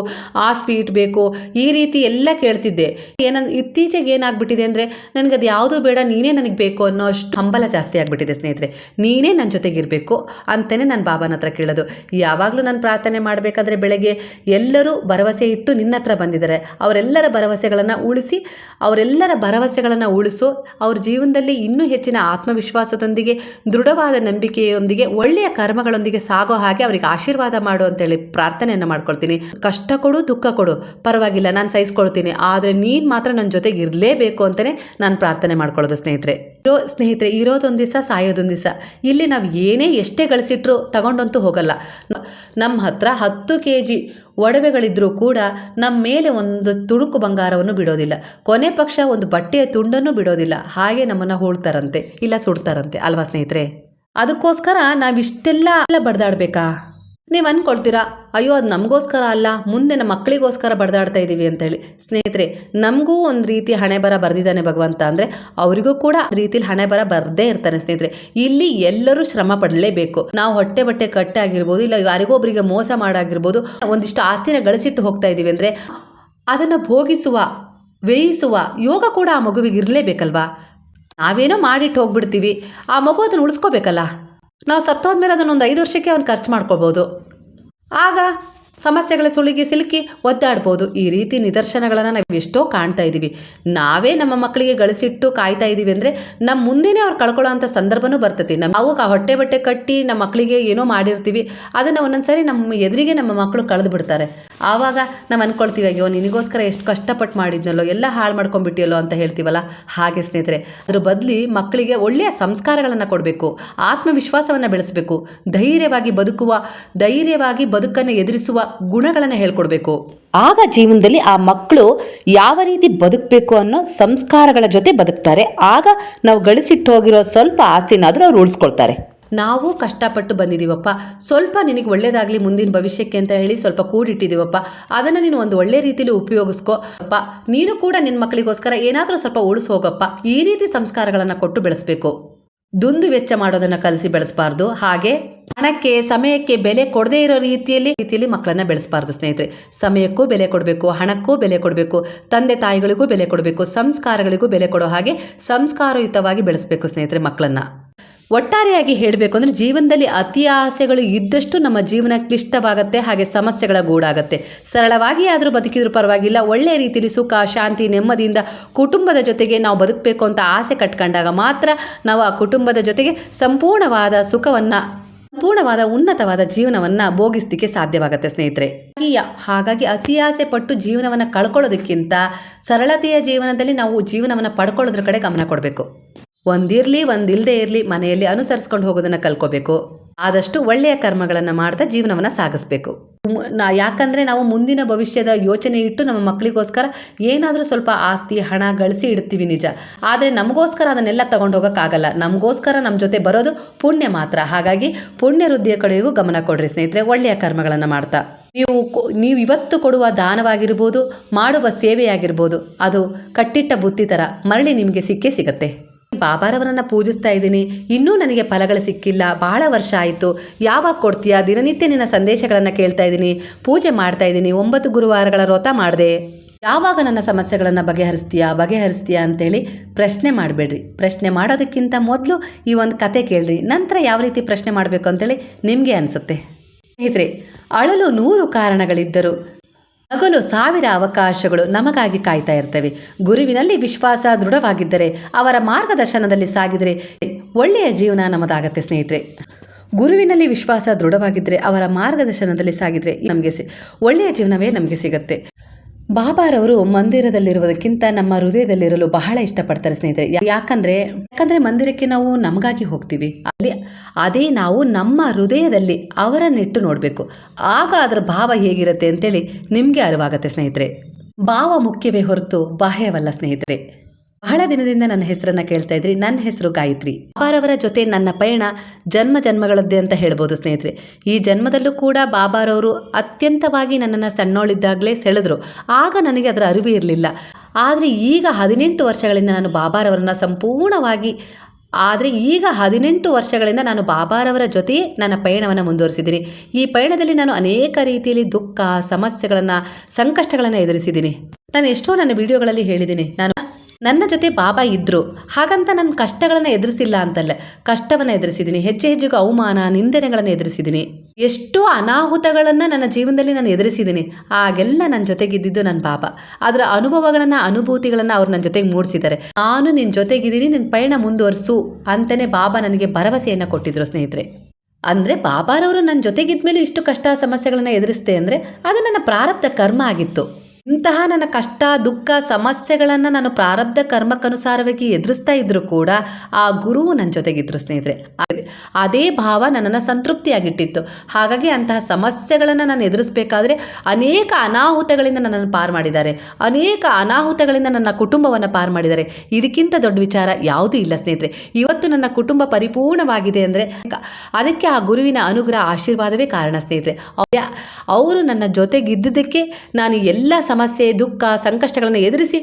A: ಆ ಸ್ವೀಟ್ ಬೇಕು, ಈ ರೀತಿ ಎಲ್ಲ ಕೇಳ್ತಿದ್ದೆ. ಏನಂದ್ ಇತ್ತೀಚೆಗೆ ಏನಾಗ್ಬಿಟ್ಟಿದೆ ಅಂದರೆ ನನಗೆ ಅದು ಯಾವುದೂ ಬೇಡ, ನೀನೇ ನನಗೆ ಬೇಕು ಅನ್ನೋ ಅಷ್ಟು ಹಂಬಲ ಜಾಸ್ತಿ ಆಗಿಬಿಟ್ಟಿದೆ ಸ್ನೇಹಿತರೆ. ನೀನೇ ನನ್ನ ಜೊತೆಗಿರಬೇಕು ಅಂತಲೇ ನಾನು ಬಾಬಾನ ಹತ್ರ ಕೇಳೋದು. ಯಾವಾಗಲೂ ನಾನು ಪ್ರಾರ್ಥನೆ ಮಾಡಬೇಕಾದ್ರೆ ಬೆಳಗ್ಗೆ ಎಲ್ಲರೂ ಭರವಸೆ ಇಟ್ಟು ನಿನ್ನ ಹತ್ರ ಬಂದಿದ್ದಾರೆ. ಅವರೆಲ್ಲರ ಭರವಸೆಗಳನ್ನು ಉಳಿಸಿ, ಅವರೆಲ್ಲರ ಭರವಸೆಗಳನ್ನು ಉಳಿಸು ಅವ್ರ ಜೀವನದಲ್ಲಿ ಇನ್ನೂ ಹೆಚ್ಚಿನ ಆತ್ಮವಿಶ್ವಾಸದೊಂದಿಗೆ ದೃಢವಾದ ನಂಬಿಕೆಯೊಂದಿಗೆ, ಒಳ್ಳೆಯ ಕರ್ಮಗಳೊಂದಿಗೆ ಸಾಗೋ ಹಾಗೆ ಅವರಿಗೆ ಆಶೀರ್ವಾದ ಮಾಡು ಅಂತೇಳಿ ಪ್ರಾರ್ಥನೆಯನ್ನು ಮಾಡ್ಕೊಳ್ತೀನಿ. ಕಷ್ಟ ಕೊಡು, ದುಃಖ ಕೊಡು. ಪರವಾಗಿಲ್ಲ, ನಾನು ಸಹಿಸ್ಕೊಳ್ತೀನಿ. ಆದರೆ ನೀನು ಮಾತ್ರ ನನ್ನ ಜೊತೆಗೆ ಇರಲೇಬೇಕು ಅಂತಲೇ ನಾನು ಪ್ರಾರ್ಥನೆ ಮಾಡ್ಕೊಳ್ಳೋದು ಸ್ನೇಹಿತರೆ. ಇರೋ ಸ್ನೇಹಿತರೆ, ಇರೋದೊಂದು ದಿವಸ, ಸಾಯೋದೊಂದು ದಿವಸ. ಇಲ್ಲಿ ನಾವು ಏನೇ ಎಷ್ಟೇ ಗಳಿಸಿಟ್ರು ತಗೊಂಡಂತೂ ಹೋಗಲ್ಲ. ನಮ್ಮ ಹತ್ರ ಹತ್ತು ಕೆ ಜಿ ಒಡವೆಗಳಿದ್ರೂ ಕೂಡ ನಮ್ಮ ಮೇಲೆ ಒಂದು ತುಣುಕು ಬಂಗಾರವನ್ನು ಬಿಡೋದಿಲ್ಲ. ಕೊನೆ ಪಕ್ಷ ಒಂದು ಬಟ್ಟೆಯ ತುಂಡನ್ನು ಬಿಡೋದಿಲ್ಲ. ಹಾಗೆ ನಮ್ಮನ್ನು ಹೋಳ್ತಾರಂತೆ, ಇಲ್ಲ ಸುಡ್ತಾರಂತೆ, ಅಲ್ವಾ ಸ್ನೇಹಿತರೆ? ಅದಕ್ಕೋಸ್ಕರ ನಾವಿಷ್ಟೆಲ್ಲ ಬಡ್ದಾಡ್ಬೇಕಾ? ನೀವು ಅಂದ್ಕೊಳ್ತೀರಾ ಅಯ್ಯೋ ಅದು ನಮಗೋಸ್ಕರ ಅಲ್ಲ, ಮುಂದೆ ನಮ್ಮ ಮಕ್ಕಳಿಗೋಸ್ಕರ ಬಡ್ದಾಡ್ತಾ ಇದ್ದೀವಿ ಅಂತೇಳಿ. ಸ್ನೇಹಿತರೆ, ನಮಗೂ ಒಂದು ರೀತಿ ಹಣೆ ಬರ ಬರೆದಿದ್ದಾನೆ ಭಗವಂತ ಅಂದರೆ ಅವರಿಗೂ ಕೂಡ ರೀತಿಲಿ ಹಣೆ ಬರ ಬರದೇ ಇರ್ತಾನೆ ಸ್ನೇಹಿತರೆ. ಇಲ್ಲಿ ಎಲ್ಲರೂ ಶ್ರಮ ಪಡಲೇಬೇಕು. ನಾವು ಹೊಟ್ಟೆ ಬಟ್ಟೆ ಕಟ್ಟೆ ಆಗಿರ್ಬೋದು, ಇಲ್ಲ ಯಾರಿಗೊಬ್ಬರಿಗೆ ಮೋಸ ಮಾಡಾಗಿರ್ಬೋದು, ಒಂದಿಷ್ಟು ಆಸ್ತಿನ ಗಳಿಸಿಟ್ಟು ಹೋಗ್ತಾ ಇದ್ದೀವಿ ಅಂದರೆ ಅದನ್ನು ಭೋಗಿಸುವ, ವ್ಯಯಿಸುವ ಯೋಗ ಕೂಡ ಆ ಮಗುವಿಗೆ ಇರಲೇಬೇಕಲ್ವಾ? ನಾವೇನೋ ಮಾಡಿಟ್ಟು ಹೋಗ್ಬಿಡ್ತೀವಿ. ಆ ಮಗು ಅದನ್ನು ಉಳಿಸ್ಕೋಬೇಕಲ್ಲ? ನಾವು ಸತ್ತೋದ್ಮೇಲೆ ಅದನ್ನೊಂದು ಐದು ವರ್ಷಕ್ಕೆ ಅವ್ನು ಖರ್ಚು ಮಾಡ್ಕೋಬೋದು ಆಗ ಸಮಸ್ಯೆಗಳ ಸುಳಿಗೆ ಸಿಲುಕಿ ಒದ್ದಾಡ್ಬೋದು. ಈ ರೀತಿ ನಿದರ್ಶನಗಳನ್ನು ನಾವು ಎಷ್ಟೋ ಕಾಣ್ತಾ ಇದ್ದೀವಿ ನಾವೇ ನಮ್ಮ ಮಕ್ಕಳಿಗೆ ಗಳಿಸಿಟ್ಟು ಕಾಯ್ತಾ ಇದ್ದೀವಿ ಅಂದರೆ ನಮ್ಮ ಮುಂದೆನೇ ಅವ್ರು ಕಳ್ಕೊಳ್ಳೋ ಅಂಥ ಸಂದರ್ಭನೂ ಬರ್ತೈತಿ. ನಮ್ಮ ನಾವು ಆ ಹೊಟ್ಟೆ ಬಟ್ಟೆ ಕಟ್ಟಿ ನಮ್ಮ ಮಕ್ಕಳಿಗೆ ಏನೋ ಮಾಡಿರ್ತೀವಿ. ಅದನ್ನು ಒಂದೊಂದ್ಸರಿ ನಮ್ಮ ಎದುರಿಗೆ ನಮ್ಮ ಮಕ್ಕಳು ಕಳೆದು ಬಿಡ್ತಾರೆ ಆವಾಗ ನಾವು ಅಂದ್ಕೊಳ್ತೀವಿ ಅಯ್ಯೋ, ನಿನಗೋಸ್ಕರ ಎಷ್ಟು ಕಷ್ಟಪಟ್ಟು ಮಾಡಿದ್ನಲ್ಲೋ, ಎಲ್ಲ ಹಾಳು ಮಾಡ್ಕೊಂಡ್ಬಿಟ್ಟಿಯಲ್ಲೋ ಅಂತ ಹೇಳ್ತೀವಲ್ಲ? ಹಾಗೆ ಸ್ನೇಹಿತರೆ, ಅದ್ರ ಬದಲಿ ಮಕ್ಕಳಿಗೆ ಒಳ್ಳೆಯ ಸಂಸ್ಕಾರಗಳನ್ನು ಕೊಡಬೇಕು. ಆತ್ಮವಿಶ್ವಾಸವನ್ನು ಬೆಳೆಸಬೇಕು. ಧೈರ್ಯವಾಗಿ ಬದುಕುವ, ಧೈರ್ಯವಾಗಿ ಬದುಕನ್ನು ಎದುರಿಸುವ ಗುಣಗಳನ್ನು ಹೇಳ್ಕೊಡ್ಬೇಕು.
B: ಆಗ ಜೀವನದಲ್ಲಿ ಆ ಮಕ್ಕಳು ಯಾವ ರೀತಿ ಬದುಕಬೇಕು ಅನ್ನೋ ಸಂಸ್ಕಾರಗಳ ಜೊತೆ ಬದುಕ್ತಾರೆ. ಆಗ ನಾವು ಗಳಿಸಿಟ್ಟು ಹೋಗಿರೋ ಸ್ವಲ್ಪ ಆಸ್ತಿನಾದರೂ ಅವ್ರು ಉಳಿಸ್ಕೊಳ್ತಾರೆ.
A: ನಾವು ಕಷ್ಟಪಟ್ಟು ಬಂದಿದ್ದೀವಪ್ಪ ಸ್ವಲ್ಪ ನಿನಗೆ ಒಳ್ಳೇದಾಗಲಿ ಮುಂದಿನ ಭವಿಷ್ಯಕ್ಕೆ ಅಂತ ಹೇಳಿ ಸ್ವಲ್ಪ ಕೂಡಿಟ್ಟಿದ್ದೀವಪ್ಪ ಅದನ್ನು ನೀನು ಒಂದು ಒಳ್ಳೆ ರೀತಿಲಿ ಉಪಯೋಗಿಸ್ಕೋ. ಅಪ್ಪ ನೀನು ಕೂಡ ನಿನ್ನ ಮಕ್ಕಳಿಗೋಸ್ಕರ ಏನಾದರೂ ಸ್ವಲ್ಪ ಉಳಿಸ್ ಹೋಗಪ್ಪ. ಈ ರೀತಿ ಸಂಸ್ಕಾರಗಳನ್ನು ಕೊಟ್ಟು ಬೆಳೆಸಬೇಕು. ದುಂದು ವೆಚ್ಚ ಮಾಡೋದನ್ನು ಕಲಿಸಿ ಬೆಳೆಸಬಾರ್ದು. ಹಾಗೆ ಹಣಕ್ಕೆ, ಸಮಯಕ್ಕೆ ಬೆಲೆ ಕೊಡದೇ ಇರೋ ರೀತಿಯಲ್ಲಿ ರೀತಿಯಲ್ಲಿ ಮಕ್ಕಳನ್ನ ಬೆಳೆಸಬಾರ್ದು ಸ್ನೇಹಿತರೆ. ಸಮಯಕ್ಕೂ ಬೆಲೆ ಕೊಡಬೇಕು, ಹಣಕ್ಕೂ ಬೆಲೆ ಕೊಡಬೇಕು, ತಂದೆ ತಾಯಿಗಳಿಗೂ ಬೆಲೆ ಕೊಡಬೇಕು, ಸಂಸ್ಕಾರಗಳಿಗೂ ಬೆಲೆ ಕೊಡೋ ಹಾಗೆ ಸಂಸ್ಕಾರಯುತವಾಗಿ ಬೆಳೆಸಬೇಕು ಸ್ನೇಹಿತರೆ ಮಕ್ಕಳನ್ನ. ಒಟ್ಟಾರೆಯಾಗಿ ಹೇಳಬೇಕು ಅಂದರೆ ಜೀವನದಲ್ಲಿ ಅತಿ ಆಸೆಗಳು ಇದ್ದಷ್ಟು ನಮ್ಮ ಜೀವನ ಕ್ಲಿಷ್ಟವಾಗುತ್ತೆ, ಹಾಗೆ ಸಮಸ್ಯೆಗಳ ಗೂಡಾಗುತ್ತೆ. ಸರಳವಾಗಿ ಆದರೂ ಬದುಕಿದ್ರೂ ಪರವಾಗಿಲ್ಲ ಒಳ್ಳೆಯ ರೀತಿಯಲ್ಲಿ ಸುಖ, ಶಾಂತಿ, ನೆಮ್ಮದಿಯಿಂದ ಕುಟುಂಬದ ಜೊತೆಗೆ ನಾವು ಬದುಕಬೇಕು ಅಂತ ಆಸೆ ಕಟ್ಕೊಂಡಾಗ ಮಾತ್ರ ನಾವು ಆ ಕುಟುಂಬದ ಜೊತೆಗೆ ಸಂಪೂರ್ಣವಾದ ಸುಖವನ್ನು, ಸಂಪೂರ್ಣವಾದ ಉನ್ನತವಾದ ಜೀವನವನ್ನು ಭೋಗಿಸ್ಲಿಕ್ಕೆ ಸಾಧ್ಯವಾಗುತ್ತೆ ಸ್ನೇಹಿತರೆ. ಹಾಗಾಗಿ ಹಾಗಾಗಿ ಅತಿ ಆಸೆ ಪಟ್ಟು ಜೀವನವನ್ನು ಕಳ್ಕೊಳ್ಳೋದಕ್ಕಿಂತ ಸರಳತೆಯ ಜೀವನದಲ್ಲಿ ನಾವು ಜೀವನವನ್ನು ಪಡ್ಕೊಳ್ಳೋದ್ರ ಕಡೆ ಗಮನ ಕೊಡಬೇಕು. ಒಂದಿರಲಿ ಒಂದಿಲ್ಲದೆ ಇರಲಿ ಮನೆಯಲ್ಲಿ ಅನುಸರಿಸ್ಕೊಂಡು ಹೋಗೋದನ್ನು ಕಲ್ಕೋಬೇಕು ಆದಷ್ಟು ಒಳ್ಳೆಯ ಕರ್ಮಗಳನ್ನು ಮಾಡ್ತಾ ಜೀವನವನ್ನು ಸಾಗಿಸ್ಬೇಕು. ನಾ, ಯಾಕಂದರೆ ನಾವು ಮುಂದಿನ ಭವಿಷ್ಯದ ಯೋಚನೆ ಇಟ್ಟು ನಮ್ಮ ಮಕ್ಕಳಿಗೋಸ್ಕರ ಏನಾದರೂ ಸ್ವಲ್ಪ ಆಸ್ತಿ, ಹಣ ಗಳಿಸಿ ಇಡ್ತೀವಿ ನಿಜ. ಆದರೆ ನಮಗೋಸ್ಕರ ಅದನ್ನೆಲ್ಲ ತಗೊಂಡು ಹೋಗೋಕ್ಕಾಗಲ್ಲ ನಮಗೋಸ್ಕರ ನಮ್ಮ ಜೊತೆ ಬರೋದು ಪುಣ್ಯ ಮಾತ್ರ. ಹಾಗಾಗಿ ಪುಣ್ಯ ವೃದ್ಧಿಯ ಕಡೆಗೂ ಗಮನ ಕೊಡ್ರಿ ಸ್ನೇಹಿತರೆ, ಒಳ್ಳೆಯ ಕರ್ಮಗಳನ್ನು ಮಾಡ್ತಾ. ನೀವು ನೀವು ಇವತ್ತು ಕೊಡುವ ದಾನವಾಗಿರ್ಬೋದು, ಮಾಡುವ ಸೇವೆಯಾಗಿರ್ಬೋದು, ಅದು ಕಟ್ಟಿಟ್ಟ ಬುತ್ತಿ ಥರ ಮರಳಿ ನಿಮಗೆ ಸಿಕ್ಕೇ ಸಿಗತ್ತೆ. ಬಾಬಾರವರನ್ನ ಪೂಜಿಸ್ತಾ ಇದ್ದೀನಿ. ಇನ್ನೂ ನನಗೆ ಫಲಗಳು ಸಿಕ್ಕಿಲ್ಲ. ಬಹಳ ವರ್ಷ ಆಯಿತು. ಯಾವಾಗ ಕೊಡ್ತೀಯಾ? ದಿನನಿತ್ಯ ನಿನ್ನ ಸಂದೇಶಗಳನ್ನು ಕೇಳ್ತಾ ಇದ್ದೀನಿ. ಪೂಜೆ ಮಾಡ್ತಾ ಇದ್ದೀನಿ. ಒಂಬತ್ತು ಗುರುವಾರಗಳ ವ್ರತ ಮಾಡಿದೆ. ಯಾವಾಗ ನನ್ನ ಸಮಸ್ಯೆಗಳನ್ನು ಬಗೆಹರಿಸ್ತೀಯಾ? ಬಗೆಹರಿಸ್ತೀಯಾ ಅಂತೇಳಿ ಪ್ರಶ್ನೆ ಮಾಡಬೇಡ್ರಿ. ಪ್ರಶ್ನೆ ಮಾಡೋದಕ್ಕಿಂತ ಮೊದಲು ಈ ಒಂದು ಕತೆ ಕೇಳ್ರಿ. ನಂತರ ಯಾವ ರೀತಿ ಪ್ರಶ್ನೆ ಮಾಡಬೇಕು ಅಂತೇಳಿ ನಿಮಗೆ ಅನಿಸುತ್ತೆ. ಸ್ನೇಹಿತರೆ, ಅಳಲು ನೂರು ಕಾರಣಗಳಿದ್ದರು. ನಗಲು ಸಾವಿರ ಅವಕಾಶಗಳು ನಮಗಾಗಿ ಕಾಯ್ತಾ ಇರ್ತವೆ. ಗುರುವಿನಲ್ಲಿ ವಿಶ್ವಾಸ ದೃಢವಾಗಿದ್ದರೆ, ಅವರ ಮಾರ್ಗದರ್ಶನದಲ್ಲಿ ಸಾಗಿದರೆ ಒಳ್ಳೆಯ ಜೀವನ ನಮ್ಮದಾಗತ್ತೆ ಸ್ನೇಹಿತರೆ. ಗುರುವಿನಲ್ಲಿ ವಿಶ್ವಾಸ ದೃಢವಾಗಿದ್ದರೆ, ಅವರ ಮಾರ್ಗದರ್ಶನದಲ್ಲಿ ಸಾಗಿದರೆ ನಮಗೆ ಒಳ್ಳೆಯ ಜೀವನವೇ ನಮಗೆ ಸಿಗತ್ತೆ. ಬಾಬಾರವರು ಮಂದಿರದಲ್ಲಿರುವುದಕ್ಕಿಂತ ನಮ್ಮ ಹೃದಯದಲ್ಲಿರಲು ಬಹಳ ಇಷ್ಟಪಡ್ತಾರೆ ಸ್ನೇಹಿತರೆ. ಯಾಕಂದ್ರೆ ಯಾಕಂದ್ರೆ ಮಂದಿರಕ್ಕೆ ನಾವು ನಮಗಾಗಿ ಹೋಗ್ತೀವಿ. ಅಲ್ಲಿ, ಅದೇ ನಾವು ನಮ್ಮ ಹೃದಯದಲ್ಲಿ ಅವರನ್ನಿಟ್ಟು ನೋಡಬೇಕು. ಆಗ ಅದರ ಭಾವ ಹೇಗಿರುತ್ತೆ ಅಂತೇಳಿ ನಿಮಗೆ ಅರಿವಾಗತ್ತೆ ಸ್ನೇಹಿತರೆ. ಭಾವ ಮುಖ್ಯವೇ ಹೊರತು ಬಾಹ್ಯವಲ್ಲ ಸ್ನೇಹಿತರೆ. ಬಹಳ ದಿನದಿಂದ ನನ್ನ ಹೆಸರನ್ನ ಕೇಳ್ತಾ ಇದ್ರಿ. ನನ್ನ ಹೆಸರು ಗಾಯತ್ರಿ. ಬಾಬಾರವರ ಜೊತೆ ನನ್ನ ಪಯಣ ಜನ್ಮ ಜನ್ಮಗಳದ್ದೇ ಅಂತ ಹೇಳ್ಬೋದು ಸ್ನೇಹಿತರೆ. ಈ ಜನ್ಮದಲ್ಲೂ ಕೂಡ ಬಾಬಾರವರು ಅತ್ಯಂತವಾಗಿ ನನ್ನನ್ನು ಸಣ್ಣೋಳಿದ್ದಾಗಲೇ ಸೆಳೆದ್ರು. ಆಗ ನನಗೆ ಅದರ ಅರಿವು ಇರಲಿಲ್ಲ. ಆದರೆ ಈಗ ಹದಿನೆಂಟು ವರ್ಷಗಳಿಂದ ನಾನು ಬಾಬಾರವರನ್ನ ಸಂಪೂರ್ಣವಾಗಿ, ಆದರೆ ಈಗ ಹದಿನೆಂಟು ವರ್ಷಗಳಿಂದ ನಾನು ಬಾಬಾರವರ ಜೊತೆಯೇ ನನ್ನ ಪಯಣವನ್ನು ಮುಂದುವರಿಸಿದ್ದೀನಿ. ಈ ಪಯಣದಲ್ಲಿ ನಾನು ಅನೇಕ ರೀತಿಯಲ್ಲಿ ದುಃಖ, ಸಮಸ್ಯೆಗಳನ್ನು, ಸಂಕಷ್ಟಗಳನ್ನು ಎದುರಿಸಿದ್ದೀನಿ. ನಾನು ಎಷ್ಟೋ ನನ್ನ ವಿಡಿಯೋಗಳಲ್ಲಿ ಹೇಳಿದ್ದೀನಿ. ನಾನು ನನ್ನ ಜೊತೆ ಬಾಬಾ ಇದ್ದರು ಹಾಗಂತ ನನ್ನ ಕಷ್ಟಗಳನ್ನು ಎದುರಿಸಿಲ್ಲ ಅಂತಲ್ಲ. ಕಷ್ಟವನ್ನು ಎದುರಿಸಿದ್ದೀನಿ ಹೆಚ್ಚು ಹೆಜ್ಜೆಗೂ ಅವಮಾನ, ನಿಂದನೆಗಳನ್ನು ಎದುರಿಸಿದ್ದೀನಿ ಎಷ್ಟೋ ಅನಾಹುತಗಳನ್ನು ನನ್ನ ಜೀವನದಲ್ಲಿ ನಾನು ಎದುರಿಸಿದ್ದೀನಿ ಆಗೆಲ್ಲ ನನ್ನ ಜೊತೆಗಿದ್ದಿದ್ದು ನನ್ನ ಬಾಬಾ. ಅದರ ಅನುಭವಗಳನ್ನು, ಅನುಭೂತಿಗಳನ್ನು ಅವ್ರು ನನ್ನ ಜೊತೆಗೆ ಮೂಡಿಸಿದ್ದಾರೆ ನಾನು ನಿನ್ನ ಜೊತೆಗಿದ್ದೀನಿ ನಿನ್ನ ಪಯಣ ಮುಂದುವರಿಸು ಅಂತಲೇ ಬಾಬಾ ನನಗೆ ಭರವಸೆಯನ್ನು ಕೊಟ್ಟಿದ್ರು ಸ್ನೇಹಿತರೆ. ಅಂದರೆ ಬಾಬಾರವರು ನನ್ನ ಜೊತೆಗಿದ್ಮೇಲೂ ಇಷ್ಟು ಕಷ್ಟ, ಸಮಸ್ಯೆಗಳನ್ನು ಎದುರಿಸ್ತೆ ಅಂದರೆ ಅದು ನನ್ನ ಪ್ರಾರಬ್ಧ ಕರ್ಮ ಆಗಿತ್ತು. ಇಂತಹ ನನ್ನ ಕಷ್ಟ, ದುಃಖ, ಸಮಸ್ಯೆಗಳನ್ನು ನಾನು ಪ್ರಾರಬ್ಧ ಕರ್ಮಕ್ಕನುಸಾರವಾಗಿ ಎದುರಿಸ್ತಾ ಇದ್ರು ಕೂಡ ಆ ಗುರುವು ನನ್ನ ಜೊತೆಗಿದ್ರು ಸ್ನೇಹಿತರೆ. ಅದೇ- ಭಾವ ನನ್ನನ್ನು ಸಂತೃಪ್ತಿಯಾಗಿಟ್ಟಿತ್ತು. ಹಾಗಾಗಿ ಅಂತಹ ಸಮಸ್ಯೆಗಳನ್ನು ನಾನು ಎದುರಿಸಬೇಕಾದ್ರೆ ಅನೇಕ ಅನಾಹುತಗಳಿಂದ ನನ್ನನ್ನು ಪಾರು ಮಾಡಿದ್ದಾರೆ. ಅನೇಕ ಅನಾಹುತಗಳಿಂದ ನನ್ನ ಕುಟುಂಬವನ್ನು ಪಾರು ಮಾಡಿದ್ದಾರೆ. ಇದಕ್ಕಿಂತ ದೊಡ್ಡ ವಿಚಾರ ಯಾವುದೂ ಇಲ್ಲ ಸ್ನೇಹಿತರೆ. ಇವತ್ತು ನನ್ನ ಕುಟುಂಬ ಪರಿಪೂರ್ಣವಾಗಿದೆ ಅಂದರೆ ಅದಕ್ಕೆ ಆ ಗುರುವಿನ ಅನುಗ್ರಹ ಆಶೀರ್ವಾದವೇ ಕಾರಣ ಸ್ನೇಹಿತರೆ. ಅವರು ನನ್ನ ಜೊತೆಗಿದ್ದುದಕ್ಕೆ ನಾನು ಎಲ್ಲ ಸಮಸ್ಯೆ, ದುಃಖ, ಸಂಕಷ್ಟಗಳನ್ನು ಎದುರಿಸಿ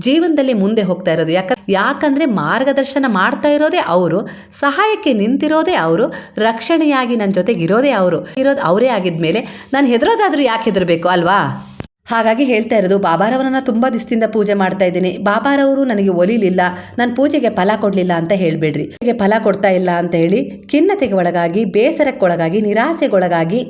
A: ಜೀವನದಲ್ಲಿ ಮುಂದೆ ಹೋಗ್ತಾ ಇರೋದು. ಯಾಕ, ಯಾಕಂದರೆ ಮಾರ್ಗದರ್ಶನ ಮಾಡ್ತಾ ಇರೋದೇ ಅವರು, ಸಹಾಯಕ್ಕೆ ನಿಂತಿರೋದೇ ಅವರು, ರಕ್ಷಣೆಯಾಗಿ ನನ್ನ ಜೊತೆಗೆ ಇರೋದೇ ಅವರು. ಇರೋದು ಅವರೇ ಆಗಿದ್ಮೇಲೆ ನಾನು ಹೆದರೋದಾದರೂ ಯಾಕೆ ಹೆದರಬೇಕು ಅಲ್ವಾ? ಹಾಗಾಗಿ ಹೇಳ್ತಾ ಇರೋದು, ಬಾಬಾರವರನ್ನ ತುಂಬ ದಿವಸದಿಂದ ಪೂಜೆ ಮಾಡ್ತಾ ಇದ್ದೀನಿ. ಬಾಬಾರವರು ನನಗೆ ಒಲಿಲಿಲ್ಲ ನನ್ನ ಪೂಜೆಗೆ ಫಲ ಕೊಡಲಿಲ್ಲ ಅಂತ ಹೇಳಬೇಡ್ರಿ. ಫಲ ಕೊಡ್ತಾ ಇಲ್ಲ ಅಂತ ಹೇಳಿ ಖಿನ್ನತೆಗೆ ಒಳಗಾಗಿ, ಬೇಸರಕ್ಕೊಳಗಾಗಿ, ನಿರಾಸೆಗೊಳಗಾಗಿ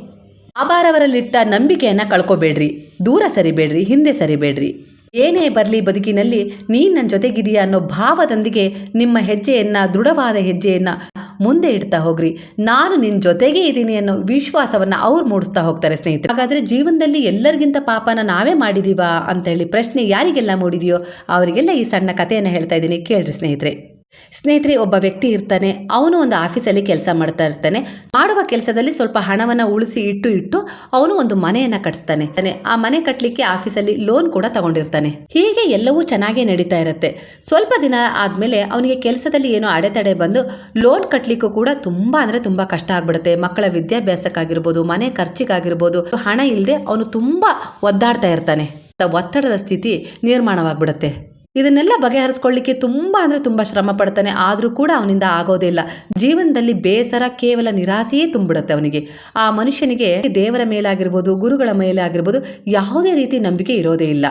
A: ಬಾಬಾರವರಲ್ಲಿಟ್ಟ ನಂಬಿಕೆಯನ್ನು ಕಳ್ಕೊಬೇಡ್ರಿ. ದೂರ ಸರಿಬೇಡ್ರಿ, ಹಿಂದೆ ಸರಿಬೇಡ್ರಿ. ಏನೇ ಬರಲಿ ಬದುಕಿನಲ್ಲಿ ನೀನು ನನ್ನ ಜೊತೆಗಿದೆಯಾ ಅನ್ನೋ ಭಾವದೊಂದಿಗೆ ನಿಮ್ಮ ಹೆಜ್ಜೆಯನ್ನು, ದೃಢವಾದ ಹೆಜ್ಜೆಯನ್ನು ಮುಂದೆ ಇಡ್ತಾ ಹೋಗ್ರಿ. ನಾನು ನಿನ್ನ ಜೊತೆಗೇ ಇದ್ದೀನಿ ಅನ್ನೋ ವಿಶ್ವಾಸವನ್ನು ಅವ್ರು ಮೂಡಿಸ್ತಾ ಹೋಗ್ತಾರೆ ಸ್ನೇಹಿತರು. ಹಾಗಾದರೆ ಜೀವನದಲ್ಲಿ ಎಲ್ಲರಿಗಿಂತ ಪಾಪನ ನಾವೇ ಮಾಡಿದೀವಾ ಅಂತ ಹೇಳಿ ಪ್ರಶ್ನೆ ಯಾರಿಗೆಲ್ಲ ಮೂಡಿದೆಯೋ ಅವರಿಗೆಲ್ಲ ಈ ಸಣ್ಣ ಕಥೆಯನ್ನು ಹೇಳ್ತಾ ಇದ್ದೀನಿ. ಕೇಳ್ರಿ ಸ್ನೇಹಿತರೆ. ಸ್ನೇಹಿತರೆ, ಒಬ್ಬ ವ್ಯಕ್ತಿ ಇರ್ತಾನೆ. ಅವನು ಒಂದು ಆಫೀಸಲ್ಲಿ ಕೆಲಸ ಮಾಡ್ತಾ ಇರ್ತಾನೆ. ಮಾಡುವ ಕೆಲಸದಲ್ಲಿ ಸ್ವಲ್ಪ ಹಣವನ್ನು ಉಳಿಸಿ ಇಟ್ಟು ಇಟ್ಟು ಅವನು ಒಂದು ಮನೆಯನ್ನು ಕಟ್ಸ್ತಾನೆ. ತಾನೆ ಆ ಮನೆ ಕಟ್ಟಲಿಕ್ಕೆ ಆಫೀಸಲ್ಲಿ ಲೋನ್ ಕೂಡ ತಗೊಂಡಿರ್ತಾನೆ. ಹೀಗೆ ಎಲ್ಲವೂ ಚೆನ್ನಾಗೇ ನಡೀತಾ ಇರುತ್ತೆ. ಸ್ವಲ್ಪ ದಿನ ಆದಮೇಲೆ ಅವನಿಗೆ ಕೆಲಸದಲ್ಲಿ ಏನೋ ಅಡೆತಡೆ ಬಂದು ಲೋನ್ ಕಟ್ಟಲಿಕ್ಕೂ ಕೂಡ ತುಂಬ ಅಂದರೆ ತುಂಬ ಕಷ್ಟ ಆಗ್ಬಿಡುತ್ತೆ. ಮಕ್ಕಳ ವಿದ್ಯಾಭ್ಯಾಸಕ್ಕಾಗಿರ್ಬೋದು, ಮನೆ ಖರ್ಚಿಗಾಗಿರ್ಬೋದು, ಹಣ ಇಲ್ಲದೆ ಅವನು ತುಂಬ ಒದ್ದಾಡ್ತಾ ಇರ್ತಾನೆ. ಒತ್ತಡದ ಸ್ಥಿತಿ ನಿರ್ಮಾಣವಾಗ್ಬಿಡುತ್ತೆ. ಇದನ್ನೆಲ್ಲ ಬಗೆಹರಿಸ್ಕೊಳ್ಳಿಕ್ಕೆ ತುಂಬ ಅಂದರೆ ತುಂಬ ಶ್ರಮ ಪಡ್ತಾನೆ. ಆದರೂ ಕೂಡ ಅವನಿಂದ ಆಗೋದೇ ಇಲ್ಲ ಜೀವನದಲ್ಲಿ ಬೇಸರ, ಕೇವಲ ನಿರಾಸೆಯೇ ತುಂಬಿಡುತ್ತೆ ಅವನಿಗೆ. ಆ ಮನುಷ್ಯನಿಗೆ ದೇವರ ಮೇಲಾಗಿರ್ಬೋದು, ಗುರುಗಳ ಮೇಲೆ ಆಗಿರ್ಬೋದು ಯಾವುದೇ ರೀತಿ ನಂಬಿಕೆ ಇರೋದೇ ಇಲ್ಲ.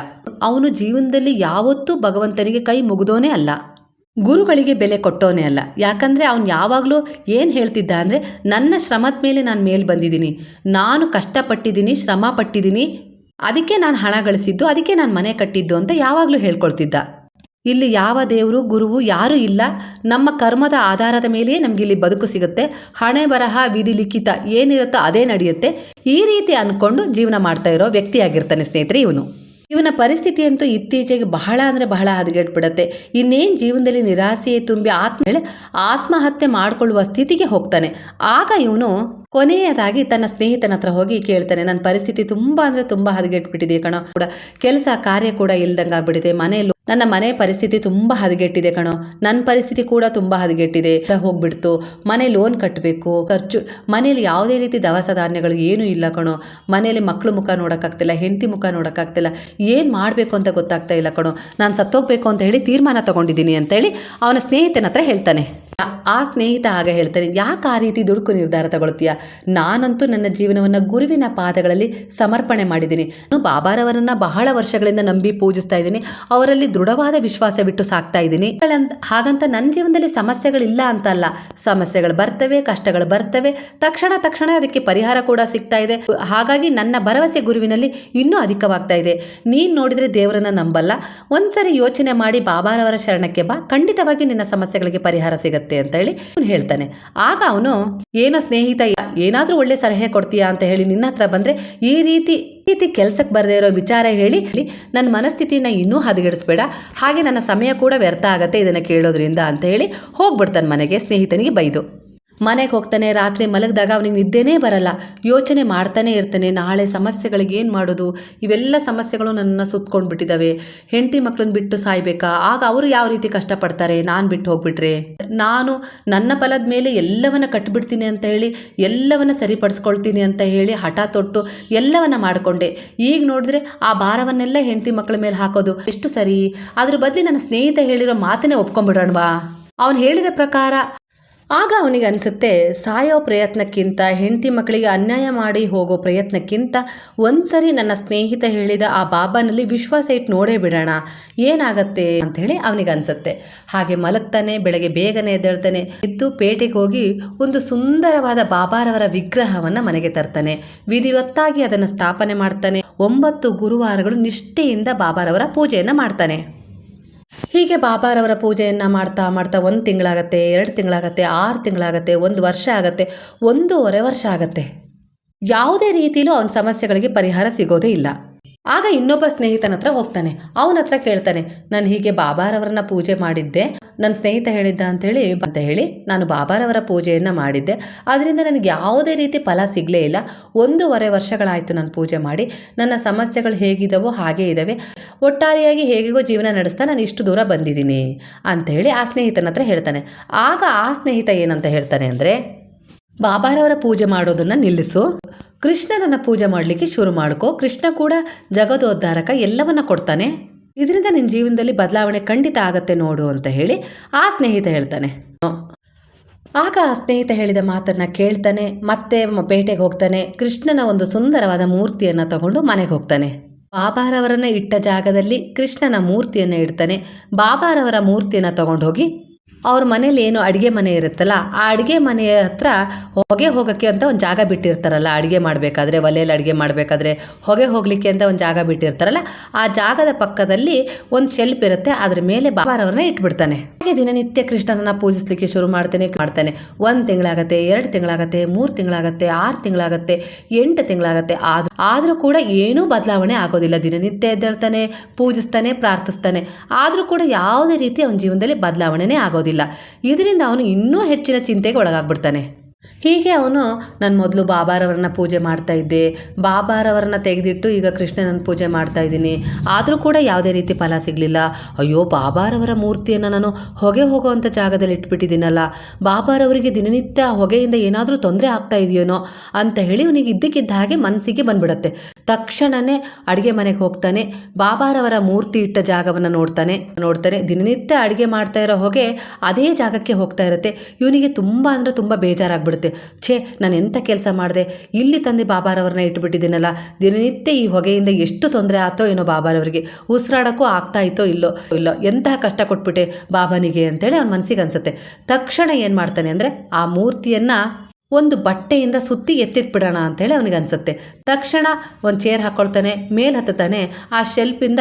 A: ಅವನು ಜೀವನದಲ್ಲಿ ಯಾವತ್ತೂ ಭಗವಂತನಿಗೆ ಕೈ ಮುಗಿದೋನೇ ಅಲ್ಲ. ಗುರುಗಳಿಗೆ ಬೆಲೆ ಕೊಟ್ಟೋನೇ ಅಲ್ಲ. ಯಾಕಂದರೆ ಅವನು ಯಾವಾಗಲೂ ಏನು ಹೇಳ್ತಿದ್ದ ಅಂದರೆ, ನನ್ನ ಶ್ರಮದ ಮೇಲೆ ನಾನು ಮೇಲೆ ಬಂದಿದ್ದೀನಿ. ನಾನು ಕಷ್ಟಪಟ್ಟಿದ್ದೀನಿ, ಶ್ರಮ ಪಟ್ಟಿದ್ದೀನಿ ಅದಕ್ಕೆ ನಾನು ಹಣ ಗಳಿಸಿದ್ದು, ಅದಕ್ಕೆ ನಾನು ಮನೆ ಕಟ್ಟಿದ್ದು ಅಂತ ಯಾವಾಗಲೂ ಹೇಳ್ಕೊಳ್ತಿದ್ದ. ಇಲ್ಲಿ ಯಾವ ದೇವರು, ಗುರುವು ಯಾರೂ ಇಲ್ಲ. ನಮ್ಮ ಕರ್ಮದ ಆಧಾರದ ಮೇಲೆಯೇ ನಮಗೆ ಇಲ್ಲಿ ಬದುಕು ಸಿಗುತ್ತೆ. ಹಣೆ ಬರಹ, ವಿಧಿ ಲಿಖಿತ ಏನಿರುತ್ತೋ ಅದೇ ನಡೆಯುತ್ತೆ. ಈ ರೀತಿ ಅಂದ್ಕೊಂಡು ಜೀವನ ಮಾಡ್ತಾ ಇರೋ ವ್ಯಕ್ತಿಯಾಗಿರ್ತಾನೆ ಸ್ನೇಹಿತರೆ ಇವನು. ಇವನ ಪರಿಸ್ಥಿತಿ ಅಂತೂ ಇತ್ತೀಚೆಗೆ ಬಹಳ ಅಂದರೆ ಬಹಳ ಹದಗೆಟ್ಬಿಡತ್ತೆ. ಇನ್ನೇನು ಜೀವನದಲ್ಲಿ ನಿರಾಸೆಯೇ ತುಂಬಿ ಆತ್ಮ ಮೇಲೆ ಆತ್ಮಹತ್ಯೆ ಮಾಡಿಕೊಳ್ಳುವ ಸ್ಥಿತಿಗೆ ಹೋಗ್ತಾನೆ. ಆಗ ಇವನು ಕೊನೆಯದಾಗಿ ತನ್ನ ಸ್ನೇಹಿತನ ಹತ್ರ ಹೋಗಿ ಕೇಳ್ತಾನೆ ನನ್ನ ಪರಿಸ್ಥಿತಿ ತುಂಬ ಅಂದರೆ ತುಂಬ ಹದಗೆಟ್ಬಿಟ್ಟಿದೆ ಕಣೋ, ಕೂಡ ಕೆಲಸ ಕಾರ್ಯ ಕೂಡ ಇಲ್ದಂಗೆ ಆಗ್ಬಿಟ್ಟಿದೆ ಮನೆಯಲ್ಲೂ ನನ್ನ ಮನೆ ಪರಿಸ್ಥಿತಿ ತುಂಬ ಹದಗೆಟ್ಟಿದೆ ಕಣೋ. ನನ್ನ ಪರಿಸ್ಥಿತಿ ಕೂಡ ತುಂಬ ಹದಗೆಟ್ಟಿದೆ. ಹೋಗ್ಬಿಡ್ತು. ಮನೆ ಲೋನ್ ಕಟ್ಟಬೇಕು ಖರ್ಚು ಮನೇಲಿ ಯಾವುದೇ ರೀತಿ ದವಸ ಧಾನ್ಯಗಳು ಏನೂ ಇಲ್ಲ ಕಣೋ. ಮನೇಲಿ ಮಕ್ಕಳು ಮುಖ ನೋಡೋಕ್ಕಾಗ್ತಿಲ್ಲ, ಹೆಂಡತಿ ಮುಖ ನೋಡೋಕ್ಕಾಗ್ತಿಲ್ಲ. ಏನು ಮಾಡಬೇಕು ಅಂತ ಗೊತ್ತಾಗ್ತಾ ಇಲ್ಲ ಕಣೋ. ನಾನು ಸತ್ತೋಗ್ಬೇಕು ಅಂತ ಹೇಳಿ ತೀರ್ಮಾನ ತಗೊಂಡಿದ್ದೀನಿ ಅಂತೇಳಿ ಅವನ ಸ್ನೇಹಿತನ ಹತ್ರ ಹೇಳ್ತಾನೆ. ಆ- ಸ್ನೇಹಿತ ಆಗ ಹೇಳ್ತಾನೆ, ಯಾಕೆ ಆ ರೀತಿ ದುಡುಕು ನಿರ್ಧಾರ ತಗೊಳ್ತೀಯ? ನಾನಂತೂ ನನ್ನ ಜೀವನವನ್ನು ಗುರುವಿನ ಪಾದಗಳಲ್ಲಿ ಸಮರ್ಪಣೆ ಮಾಡಿದ್ದೀನಿ. ನಾನು ಬಾಬಾರವರನ್ನು ಬಹಳ ವರ್ಷಗಳಿಂದ ನಂಬಿ ಪೂಜಿಸ್ತಾ ಇದ್ದೀನಿ. ಅವರಲ್ಲಿ ದೃಢವಾದ ವಿಶ್ವಾಸ ಬಿಟ್ಟು ಸಾಕ್ತಾ ಇದ್ದೀನಿ. ಹಾಗಂತ ನನ್ನ ಜೀವನದಲ್ಲಿ ಸಮಸ್ಯೆಗಳಿಲ್ಲ ಅಂತ ಅಲ್ಲ ಸಮಸ್ಯೆಗಳು ಬರ್ತವೆ, ಕಷ್ಟಗಳು ಬರ್ತವೆ. ತಕ್ಷಣ ತಕ್ಷಣ ಅದಕ್ಕೆ ಪರಿಹಾರ ಕೂಡ ಸಿಗ್ತಾ ಇದೆ. ಹಾಗಾಗಿ ನನ್ನ ಭರವಸೆ ಗುರುವಿನಲ್ಲಿ ಇನ್ನೂ ಅಧಿಕವಾಗ್ತಾ ಇದೆ. ನೀನು ನೋಡಿದರೆ ದೇವರನ್ನ ನಂಬಲ್ಲ. ಒಂದ್ಸರಿ ಯೋಚನೆ ಮಾಡಿ ಬಾಬಾರವರ ಶರಣಕ್ಕೆ ಬಾ. ಖಂಡಿತವಾಗಿ ನಿನ್ನ ಸಮಸ್ಯೆಗಳಿಗೆ ಪರಿಹಾರ ಸಿಗತ್ತೆ. ಅಂತ ಹೇಳಿ ಹೇಳ್ತಾನೆ. ಆಗ ಅವನು, ಏನೋ ಸ್ನೇಹಿತ, ಏನಾದರೂ ಒಳ್ಳೆ ಸಲಹೆ ಕೊಡ್ತೀಯಾ ಅಂತ ಹೇಳಿ ನಿನ್ನ ಹತ್ರ ಬಂದರೆ ಈ ರೀತಿ ರೀತಿ ಕೆಲಸಕ್ಕೆ ಬರದೇ ಇರೋ ವಿಚಾರ ಹೇಳಿ ನನ್ನ ಮನಸ್ಥಿತಿನ ಇನ್ನೂ ಹದಗೆಡಿಸ್ಬೇಡ. ಹಾಗೆ ನನ್ನ ಸಮಯ ಕೂಡ ವ್ಯರ್ಥ ಆಗತ್ತೆ ಇದನ್ನು ಕೇಳೋದ್ರಿಂದ ಅಂತ ಹೇಳಿ ಹೋಗ್ಬಿಡ್ತಾನೆ ಮನೆಗೆ ಸ್ನೇಹಿತನಿಗೆ ಬೈದು. ಮನೆಗೆ ಹೋಗ್ತಾನೆ, ರಾತ್ರಿ ಮಲಗಿದಾಗ ಅವನಿಗೆ ನಿದ್ದೆನೇ ಬರಲ್ಲ. ಯೋಚನೆ ಮಾಡ್ತಾನೆ ಇರ್ತಾನೆ, ನಾಳೆ ಸಮಸ್ಯೆಗಳಿಗೆ ಏನು ಮಾಡೋದು? ಇವೆಲ್ಲ ಸಮಸ್ಯೆಗಳು ನನ್ನನ್ನು ಸುತ್ಕೊಂಡು ಬಿಟ್ಟಿದ್ದಾವೆ ಹೆಂಡತಿ ಮಕ್ಕಳನ್ನ ಬಿಟ್ಟು ಸಾಯ್ಬೇಕಾ? ಆಗ ಅವರು ಯಾವ ರೀತಿ ಕಷ್ಟಪಡ್ತಾರೆ? ನಾನು ಬಿಟ್ಟು ಹೋಗ್ಬಿಟ್ರೆ? ನಾನು ನನ್ನ ಫಲದ ಮೇಲೆ ಎಲ್ಲವನ್ನ ಕಟ್ಬಿಡ್ತೀನಿ ಅಂತ ಹೇಳಿ, ಎಲ್ಲವನ್ನ ಸರಿಪಡಿಸ್ಕೊಳ್ತೀನಿ ಅಂತ ಹೇಳಿ ಹಠ ತೊಟ್ಟು ಎಲ್ಲವನ್ನ ಮಾಡಿಕೊಂಡೆ. ಈಗ ನೋಡಿದ್ರೆ ಆ ಭಾರವನ್ನೆಲ್ಲ ಹೆಂಡತಿ ಮಕ್ಕಳ ಮೇಲೆ ಹಾಕೋದು ಎಷ್ಟು ಸರಿ? ಅದ್ರ ಬದಲು ನನ್ನ ಸ್ನೇಹಿತ ಹೇಳಿರೋ ಮಾತನ್ನೇ ಒಪ್ಕೊಂಡ್ಬಿಡೋಣವಾ? ಅವನು ಹೇಳಿದ ಪ್ರಕಾರ ಆಗ ಅವನಿಗೆ ಅನಿಸುತ್ತೆ ಸಾಯೋ ಪ್ರಯತ್ನಕ್ಕಿಂತ ಹೆಂಡತಿ ಮಕ್ಕಳಿಗೆ ಅನ್ಯಾಯ ಮಾಡಿ ಹೋಗೋ ಪ್ರಯತ್ನಕ್ಕಿಂತ ಒಂದ್ಸರಿ ನನ್ನ ಸ್ನೇಹಿತ ಹೇಳಿದ ಆ ಬಾಬಾನಲ್ಲಿ ವಿಶ್ವಾಸ ಇಟ್ಟು ನೋಡೇ ಬಿಡೋಣ, ಏನಾಗತ್ತೆ ಅಂಥೇಳಿ ಅವನಿಗೆ ಅನಿಸುತ್ತೆ ಹಾಗೆ ಮಲಗ್ತಾನೆ, ಬೆಳಗ್ಗೆ ಬೇಗನೆ ಎದ್ದೇಳ್ತಾನೆ, ಎದ್ದು ಪೇಟೆಗೆ ಹೋಗಿ ಒಂದು ಸುಂದರವಾದ ಬಾಬಾರವರ ವಿಗ್ರಹವನ್ನು ಮನೆಗೆ ತರ್ತಾನೆ. ವಿಧಿವತ್ತಾಗಿ ಅದನ್ನು ಸ್ಥಾಪನೆ ಮಾಡ್ತಾನೆ. ಒಂಬತ್ತು ಗುರುವಾರಗಳು ನಿಷ್ಠೆಯಿಂದ ಬಾಬಾರವರ ಪೂಜೆಯನ್ನು ಮಾಡ್ತಾನೆ. ಹೀಗೆ ಬಾಬಾರವರ ಪೂಜೆಯನ್ನು ಮಾಡ್ತಾ ಮಾಡ್ತಾ ಒಂದು ತಿಂಗಳಾಗತ್ತೆ, ಎರಡು ತಿಂಗಳಾಗತ್ತೆ, ಆರು ತಿಂಗಳಾಗತ್ತೆ, ಒಂದು ವರ್ಷ ಆಗತ್ತೆ, ಒಂದೂವರೆ ವರ್ಷ ಆಗತ್ತೆ. ಯಾವುದೇ ರೀತಿಯಲ್ಲೂ ಅವನ ಸಮಸ್ಯೆಗಳಿಗೆ ಪರಿಹಾರ ಸಿಗೋದೇ ಇಲ್ಲ. ಆಗ ಇನ್ನೊಬ್ಬ ಸ್ನೇಹಿತನ ಹತ್ರ ಹೋಗ್ತಾನೆ. ಅವನ ಹತ್ರ ಕೇಳ್ತಾನೆ, ನಾನು ಹೀಗೆ ಬಾಬಾರವರನ್ನ ಪೂಜೆ ಮಾಡಿದ್ದೆ. ನನ್ನ ಸ್ನೇಹಿತ ಹೇಳಿದ್ದ ಅಂತೇಳಿ ಅಂತ ಹೇಳಿ ನಾನು ಬಾಬಾರವರ ಪೂಜೆಯನ್ನು ಮಾಡಿದ್ದೆ. ಅದರಿಂದ ನನಗೆ ಯಾವುದೇ ರೀತಿ ಫಲ ಸಿಗಲೇ ಇಲ್ಲ. ಒಂದೂವರೆ ವರ್ಷಗಳಾಯಿತು ನಾನು ಪೂಜೆ ಮಾಡಿ. ನನ್ನ ಸಮಸ್ಯೆಗಳು ಹೇಗಿದ್ದಾವೋ ಹಾಗೇ ಇದ್ದಾವೆ ಒಟ್ಟಾರೆಯಾಗಿ ಹೇಗೆಗೋ ಜೀವನ ನಡೆಸ್ತಾ ನಾನು ಇಷ್ಟು ದೂರ ಬಂದಿದ್ದೀನಿ, ಅಂತ ಹೇಳಿ ಆ ಸ್ನೇಹಿತನ ಹತ್ರ ಹೇಳ್ತಾನೆ. ಆಗ ಆ ಸ್ನೇಹಿತ ಏನಂತ ಹೇಳ್ತಾನೆ ಅಂದರೆ ಬಾಬಾರವರ ಪೂಜೆ ಮಾಡೋದನ್ನು ನಿಲ್ಲಿಸು. ಕೃಷ್ಣನನ್ನ ಪೂಜೆ ಮಾಡಲಿಕ್ಕೆ ಶುರು ಮಾಡ್ಕೋ. ಕೃಷ್ಣ ಕೂಡ ಜಗದೋದ್ಧಾರಕ ಎಲ್ಲವನ್ನ ಕೊಡ್ತಾನೆ. ಇದರಿಂದ ನಿನ್ನ ಜೀವನದಲ್ಲಿ ಬದಲಾವಣೆ ಖಂಡಿತ ಆಗತ್ತೆ ನೋಡು ಅಂತ ಹೇಳಿ ಆ ಸ್ನೇಹಿತ ಹೇಳ್ತಾನೆ. ಆಗ ಆ ಸ್ನೇಹಿತ ಹೇಳಿದ ಮಾತನ್ನ ಕೇಳ್ತಾನೆ. ಮತ್ತೆ ಪೇಟೆಗೆ ಹೋಗ್ತಾನೆ. ಕೃಷ್ಣನ ಒಂದು ಸುಂದರವಾದ ಮೂರ್ತಿಯನ್ನ ತಗೊಂಡು ಮನೆಗೆ ಹೋಗ್ತಾನೆ. ಬಾಬಾರವರನ್ನ ಇಟ್ಟ ಜಾಗದಲ್ಲಿ ಕೃಷ್ಣನ ಮೂರ್ತಿಯನ್ನ ಇಡ್ತಾನೆ. ಬಾಬಾರವರ ಮೂರ್ತಿಯನ್ನ ತಗೊಂಡು ಹೋಗಿ ಅವ್ರ ಮನೇಲಿ ಏನು ಅಡುಗೆ ಮನೆ ಇರುತ್ತಲ್ಲ, ಆ ಅಡುಗೆ ಮನೆಯ ಹತ್ರ ಹೊಗೆ ಹೋಗೋಕ್ಕೆ ಅಂತ ಒಂದು ಜಾಗ ಬಿಟ್ಟಿರ್ತಾರಲ್ಲ, ಅಡುಗೆ ಮಾಡಬೇಕಾದ್ರೆ ಒಲೆಯಲ್ಲಿ ಅಡುಗೆ ಮಾಡಬೇಕಾದ್ರೆ ಹೊಗೆ ಹೋಗಲಿಕ್ಕೆ ಅಂತ ಒಂದು ಜಾಗ ಬಿಟ್ಟಿರ್ತಾರಲ್ಲ, ಆ ಜಾಗದ ಪಕ್ಕದಲ್ಲಿ ಒಂದು ಶೆಲ್ಫ್ ಇರುತ್ತೆ, ಅದ್ರ ಮೇಲೆ ಬಾಬಾರವ್ರನ್ನ ಇಟ್ಬಿಡ್ತಾನೆ. ಹಾಗೆ ದಿನನಿತ್ಯ ಕೃಷ್ಣನನ್ನ ಪೂಜಿಸ್ಲಿಕ್ಕೆ ಶುರು ಮಾಡ್ತಾನೆ ಮಾಡ್ತಾನೆ. ಒಂದು ತಿಂಗಳಾಗತ್ತೆ, ಎರಡು ತಿಂಗಳಾಗತ್ತೆ, ಮೂರು ತಿಂಗಳಾಗತ್ತೆ, ಆರು ತಿಂಗಳಾಗತ್ತೆ, ಎಂಟು ತಿಂಗಳಾಗತ್ತೆ ಆದ್ರೂ ಆದರೂ ಕೂಡ ಏನೂ ಬದಲಾವಣೆ ಆಗೋದಿಲ್ಲ. ದಿನನಿತ್ಯ ಎದ್ದೇಳ್ತಾನೆ, ಪೂಜಿಸ್ತಾನೆ, ಪ್ರಾರ್ಥಿಸ್ತಾನೆ. ಆದರೂ ಕೂಡ ಯಾವುದೇ ರೀತಿ ಅವನ ಜೀವನದಲ್ಲಿ ಬದಲಾವಣೆನೇ ಆಗೋದಿಲ್ಲ. ಇದರಿಂದ ಅವನು ಇನ್ನೂ ಹೆಚ್ಚಿನ ಚಿಂತೆಗೆ ಒಳಗಾಗ್ಬಿಡ್ತಾನೆ. ಹೀಗೆ ಅವನು, ನಾನು ಮೊದಲು ಬಾಬಾರವರನ್ನ ಪೂಜೆ ಮಾಡ್ತಾ ಇದ್ದೆ. ಬಾಬಾರವರನ್ನ ತೆಗೆದಿಟ್ಟು ಈಗ ಕೃಷ್ಣನನ್ನು ಪೂಜೆ ಮಾಡ್ತಾ ಇದ್ದೀನಿ. ಆದರೂ ಕೂಡ ಯಾವುದೇ ರೀತಿ ಫಲ ಸಿಗಲಿಲ್ಲ. ಅಯ್ಯೋ, ಬಾಬಾರವರ ಮೂರ್ತಿಯನ್ನು ನಾನು ಹೊಗೆ ಹೋಗುವಂಥ ಜಾಗದಲ್ಲಿ ಇಟ್ಬಿಟ್ಟಿದ್ದೀನಲ್ಲ. ಬಾಬಾರವರಿಗೆ ದಿನನಿತ್ಯ ಹೊಗೆಯಿಂದ ಏನಾದರೂ ತೊಂದರೆ ಆಗ್ತಾ ಇದೆಯೇನೋ? ಅಂತ ಹೇಳಿ ಅವನಿಗೆ ಇದ್ದಕ್ಕಿದ್ದ ಹಾಗೆ ಮನಸ್ಸಿಗೆ ಬಂದ್ಬಿಡತ್ತೆ. ತಕ್ಷಣವೇ ಅಡುಗೆ ಮನೆಗೆ ಹೋಗ್ತಾನೆ. ಬಾಬಾರವರ ಮೂರ್ತಿ ಇಟ್ಟ ಜಾಗವನ್ನು ನೋಡ್ತಾನೆ. ನೋಡ್ತಾನೆ. ದಿನನಿತ್ಯ ಅಡುಗೆ ಮಾಡ್ತಾ ಇರೋ ಹೊಗೆ ಅದೇ ಜಾಗಕ್ಕೆ ಹೋಗ್ತಾ ಇರುತ್ತೆ. ಇವನಿಗೆ ತುಂಬ ಅಂದರೆ ತುಂಬ ಬೇಜಾರಾಗ್ಬಿಡುತ್ತೆ. ಛೇ, ನಾನು ಎಂಥ ಕೆಲಸ ಮಾಡಿದೆ? ಇಲ್ಲಿ ತಂದೆ ಬಾಬಾರವ್ರನ್ನ ಇಟ್ಬಿಟ್ಟಿದ್ದೀನಲ್ಲ. ದಿನನಿತ್ಯ ಈ ಹೊಗೆಯಿಂದ ಎಷ್ಟು ತೊಂದರೆ ಆತೋ ಏನೋ ಬಾಬಾರವರಿಗೆ. ಉಸಿರಾಡೋಕ್ಕೂ ಆಗ್ತಾ ಇತ್ತೋ ಇಲ್ಲೋ? ಇಲ್ಲೋ? ಎಂತಹ ಕಷ್ಟ ಕೊಟ್ಬಿಟ್ಟೆ ಬಾಬನಿಗೆ ಅಂತೇಳಿ ಅವ್ನ ಮನಸ್ಸಿಗೆ ಅನಿಸುತ್ತೆ. ತಕ್ಷಣ ಏನು ಮಾಡ್ತಾನೆ ಅಂದರೆ ಆ ಮೂರ್ತಿಯನ್ನು ಒಂದು ಬಟ್ಟೆಯಿಂದ ಸುತ್ತಿ ಎತ್ತಿಟ್ಬಿಡೋಣ ಅಂತೇಳಿ ಅವನಿಗೆ ಅನಿಸುತ್ತೆ. ತಕ್ಷಣ ಒಂದು ಚೇರ್ ಹಾಕ್ಕೊಳ್ತಾನೆ ಮೇಲೆ ಹತ್ತುತ್ತಾನೆ, ಆ ಶೆಲ್ಫಿಂದ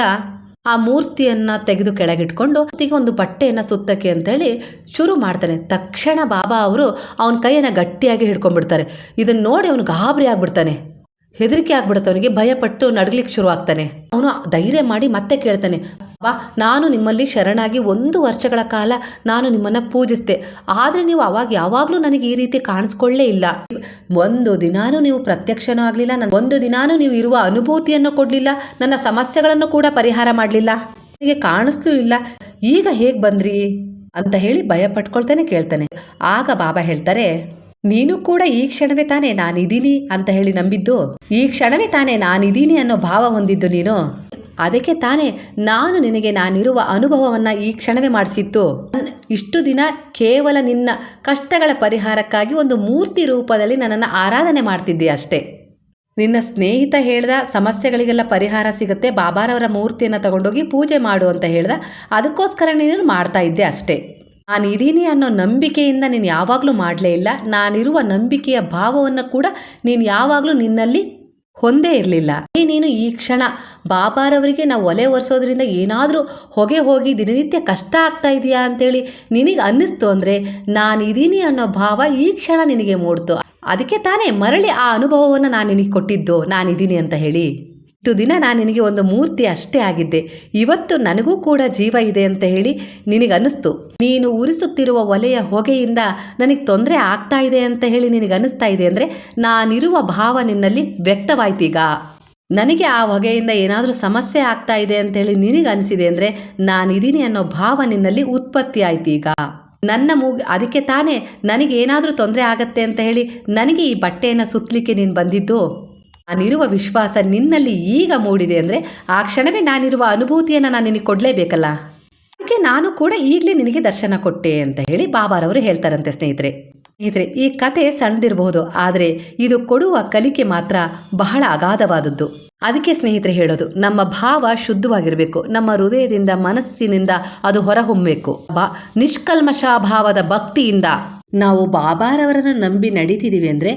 A: ಆ ಮೂರ್ತಿಯನ್ನು ತೆಗೆದು ಕೆಳಗಿಟ್ಕೊಂಡು ಈಗ ಒಂದು ಬಟ್ಟೆಯನ್ನು ಸುತ್ತಕ್ಕೆ ಅಂತೇಳಿ ಶುರು ಮಾಡ್ತಾನೆ. ತಕ್ಷಣ ಬಾಬಾ ಅವರು ಅವನ ಕೈಯನ್ನು ಗಟ್ಟಿಯಾಗಿ ಹಿಡ್ಕೊಂಡ್ಬಿಡ್ತಾರೆ. ಇದನ್ನು ನೋಡಿ ಅವನು ಗಾಬರಿ ಆಗ್ಬಿಡ್ತಾನೆ. ಹೆದರಿಕೆ ಆಗ್ಬಿಡುತ್ತೆ ಅವನಿಗೆ, ಭಯಪಟ್ಟು ನಡ್ಲಿಕ್ಕೆ ಶುರು ಆಗ್ತಾನೆ ಅವನು ಧೈರ್ಯ ಮಾಡಿ ಮತ್ತೆ ಕೇಳ್ತಾನೆ, ಬಾ, ನಾನು ನಿಮ್ಮಲ್ಲಿ ಶರಣಾಗಿ ಒಂದು ವರ್ಷಗಳ ಕಾಲ ನಾನು ನಿಮ್ಮನ್ನು ಪೂಜಿಸಿದೆ. ಆದರೆ ನೀವು ಅವಾಗ ಯಾವಾಗಲೂ ನನಗೆ ಈ ರೀತಿ ಕಾಣಿಸ್ಕೊಳ್ಳೇ ಇಲ್ಲ. ಒಂದು ದಿನಾನೂ ನೀವು ಪ್ರತ್ಯಕ್ಷನೂ ಆಗಲಿಲ್ಲ, ನನ್ನ ಒಂದು ದಿನಾನೂ ನೀವು ಇರುವ ಅನುಭೂತಿಯನ್ನು ಕೊಡಲಿಲ್ಲ, ನನ್ನ ಸಮಸ್ಯೆಗಳನ್ನು ಕೂಡ ಪರಿಹಾರ ಮಾಡಲಿಲ್ಲ. ನನಗೆ ಕಾಣಿಸ್ಲೂ ಇಲ್ಲ. ಈಗ ಹೇಗೆ ಬಂದ್ರಿ? ಅಂತ ಹೇಳಿ ಭಯ ಪಟ್ಕೊಳ್ತಾನೆ ಕೇಳ್ತಾನೆ. ಆಗ ಬಾಬಾ ಹೇಳ್ತಾರೆ ನೀನು ಕೂಡ ಈ ಕ್ಷಣವೇ ತಾನೇ ನಾನಿದ್ದೀನಿ ಅಂತ ಹೇಳಿ ನಂಬಿದ್ದು, ಈ ಕ್ಷಣವೇ ತಾನೇ ನಾನಿದ್ದೀನಿ ಅನ್ನೋ ಭಾವ ಹೊಂದಿದ್ದು ನೀನು. ಅದಕ್ಕೆ ತಾನೇ ನಾನು ನಿನಗೆ ನಾನಿರುವ ಅನುಭವವನ್ನು ಈ ಕ್ಷಣವೇ ಮಾಡಿಸಿತ್ತು. ಇಷ್ಟು ದಿನ ಕೇವಲ ನಿನ್ನ ಕಷ್ಟಗಳ ಪರಿಹಾರಕ್ಕಾಗಿ ಒಂದು ಮೂರ್ತಿ ರೂಪದಲ್ಲಿ ನನ್ನನ್ನು ಆರಾಧನೆ ಮಾಡ್ತಿದ್ದೆ ಅಷ್ಟೇ. ನಿನ್ನ ಸ್ನೇಹಿತ ಹೇಳ್ದ ಸಮಸ್ಯೆಗಳಿಗೆಲ್ಲ ಪರಿಹಾರ ಸಿಗುತ್ತೆ, ಬಾಬಾರವರ ಮೂರ್ತಿಯನ್ನು ತಗೊಂಡೋಗಿ ಪೂಜೆ ಮಾಡು ಅಂತ ಹೇಳ್ದ, ಅದಕ್ಕೋಸ್ಕರ ನೀನು ಮಾಡ್ತಾ ಇದ್ದೆ ಅಷ್ಟೇ. ನಾನು ಇದ್ದೀನಿ ಅನ್ನೋ ನಂಬಿಕೆಯಿಂದ ನೀನು ಯಾವಾಗಲೂ ಮಾಡಲೇ ಇಲ್ಲ. ನಾನಿರುವ ನಂಬಿಕೆಯ ಭಾವವನ್ನು ಕೂಡ ನೀನು ಯಾವಾಗಲೂ ನಿನ್ನಲ್ಲಿ ಹೊಂದೇ ಇರಲಿಲ್ಲ. ನೀನು ಈ ಕ್ಷಣ ಬಾಬಾರವರಿಗೆ ನಾವು ಒಲೆ ಒರೆಸೋದ್ರಿಂದ ಏನಾದರೂ ಹೊಗೆ ಹೋಗಿ ದಿನನಿತ್ಯ ಕಷ್ಟ ಆಗ್ತಾ ಇದೆಯಾ ಅಂತೇಳಿ ನಿನಗೆ ಅನ್ನಿಸ್ತು ಅಂದರೆ ನಾನಿದ್ದೀನಿ ಅನ್ನೋ ಭಾವ ಈ ಕ್ಷಣ ನಿನಗೆ ಮೂಡ್ತು. ಅದಕ್ಕೆ ತಾನೇ ಮರಳಿ ಆ ಅನುಭವವನ್ನು ನಾನು ನಿನಗೆ ಕೊಟ್ಟಿದ್ದು. ನಾನಿದ್ದೀನಿ ಅಂತ ಹೇಳಿ. ಇಷ್ಟು ದಿನ ನಾನು ನಿನಗೆ ಒಂದು ಮೂರ್ತಿ ಅಷ್ಟೇ ಆಗಿದ್ದೆ. ಇವತ್ತು ನನಗೂ ಕೂಡ ಜೀವ ಇದೆ ಅಂತ ಹೇಳಿ ನಿನಗೆ ಅನ್ನಿಸ್ತು ನೀನು ಉರಿಸುತ್ತಿರುವ ಒಲೆಯ ಹೊಗೆಯಿಂದ ನನಗೆ ತೊಂದರೆ ಆಗ್ತಾ ಇದೆ ಅಂತ ಹೇಳಿ ನಿನಗನ್ನಿಸ್ತಾ ಇದೆ ಅಂದರೆ ನಾನಿರುವ ಭಾವ ನಿನ್ನಲ್ಲಿ ವ್ಯಕ್ತವಾಯ್ತೀಗ? ನನಗೆ ಆ ಹೊಗೆಯಿಂದ ಏನಾದರೂ ಸಮಸ್ಯೆ ಆಗ್ತಾ ಇದೆ ಅಂತೇಳಿ ನಿನಗೆ ಅನಿಸಿದೆ ಅಂದರೆ ನಾನಿದ್ದೀನಿ ಅನ್ನೋ ಭಾವ ನಿನ್ನಲ್ಲಿ ಉತ್ಪತ್ತಿ ಆಯ್ತು ಈಗ ನನ್ನ ಮೂಗು, ಅದಕ್ಕೆ ತಾನೇ ನನಗೆ ಏನಾದರೂ ತೊಂದರೆ ಆಗತ್ತೆ ಅಂತ ಹೇಳಿ ನನಗೆ ಈ ಬಟ್ಟೆಯನ್ನು ಸುತ್ತಲಿಕ್ಕೆ ನೀನು ಬಂದಿದ್ದು? ನಾನಿರುವ ವಿಶ್ವಾಸ ನಿನ್ನಲ್ಲಿ ಈಗ ಮೂಡಿದೆ ಅಂದರೆ ಆ ಕ್ಷಣವೇ ನಾನಿರುವ ಅನುಭೂತಿಯನ್ನು ನಾನು ನಿನಗೆ ಕೊಡಲೇಬೇಕಲ್ಲ? ಅದಕ್ಕೆ ನಾನು ಕೂಡ ಈಗಲೇ ನಿನಗೆ ದರ್ಶನ ಕೊಟ್ಟೆ ಅಂತ ಹೇಳಿ ಬಾಬಾರವರು ಹೇಳ್ತಾರಂತೆ ಸ್ನೇಹಿತರೆ. ಸ್ನೇಹಿತರೆ, ಈ ಕತೆ ಸಣ್ಣದಿರಬಹುದು, ಆದರೆ ಇದು ಕೊಡುವ ಕಲಿಕೆ ಮಾತ್ರ ಬಹಳ ಅಗಾಧವಾದದ್ದು. ಅದಕ್ಕೆ ಸ್ನೇಹಿತರೆ ಹೇಳೋದು, ನಮ್ಮ ಭಾವ ಶುದ್ಧವಾಗಿರಬೇಕು, ನಮ್ಮ ಹೃದಯದಿಂದ, ಮನಸ್ಸಿನಿಂದ ಅದು ಹೊರಹೊಮ್ಮಬೇಕು ಬಾ ನಿಷ್ಕಲ್ಮಶ ಭಾವದ ಭಕ್ತಿಯಿಂದ. ನಾವು ಬಾಬಾರವರನ್ನ ನಂಬಿ ನಡೀತಿದೀವಿ ಅಂದ್ರೆ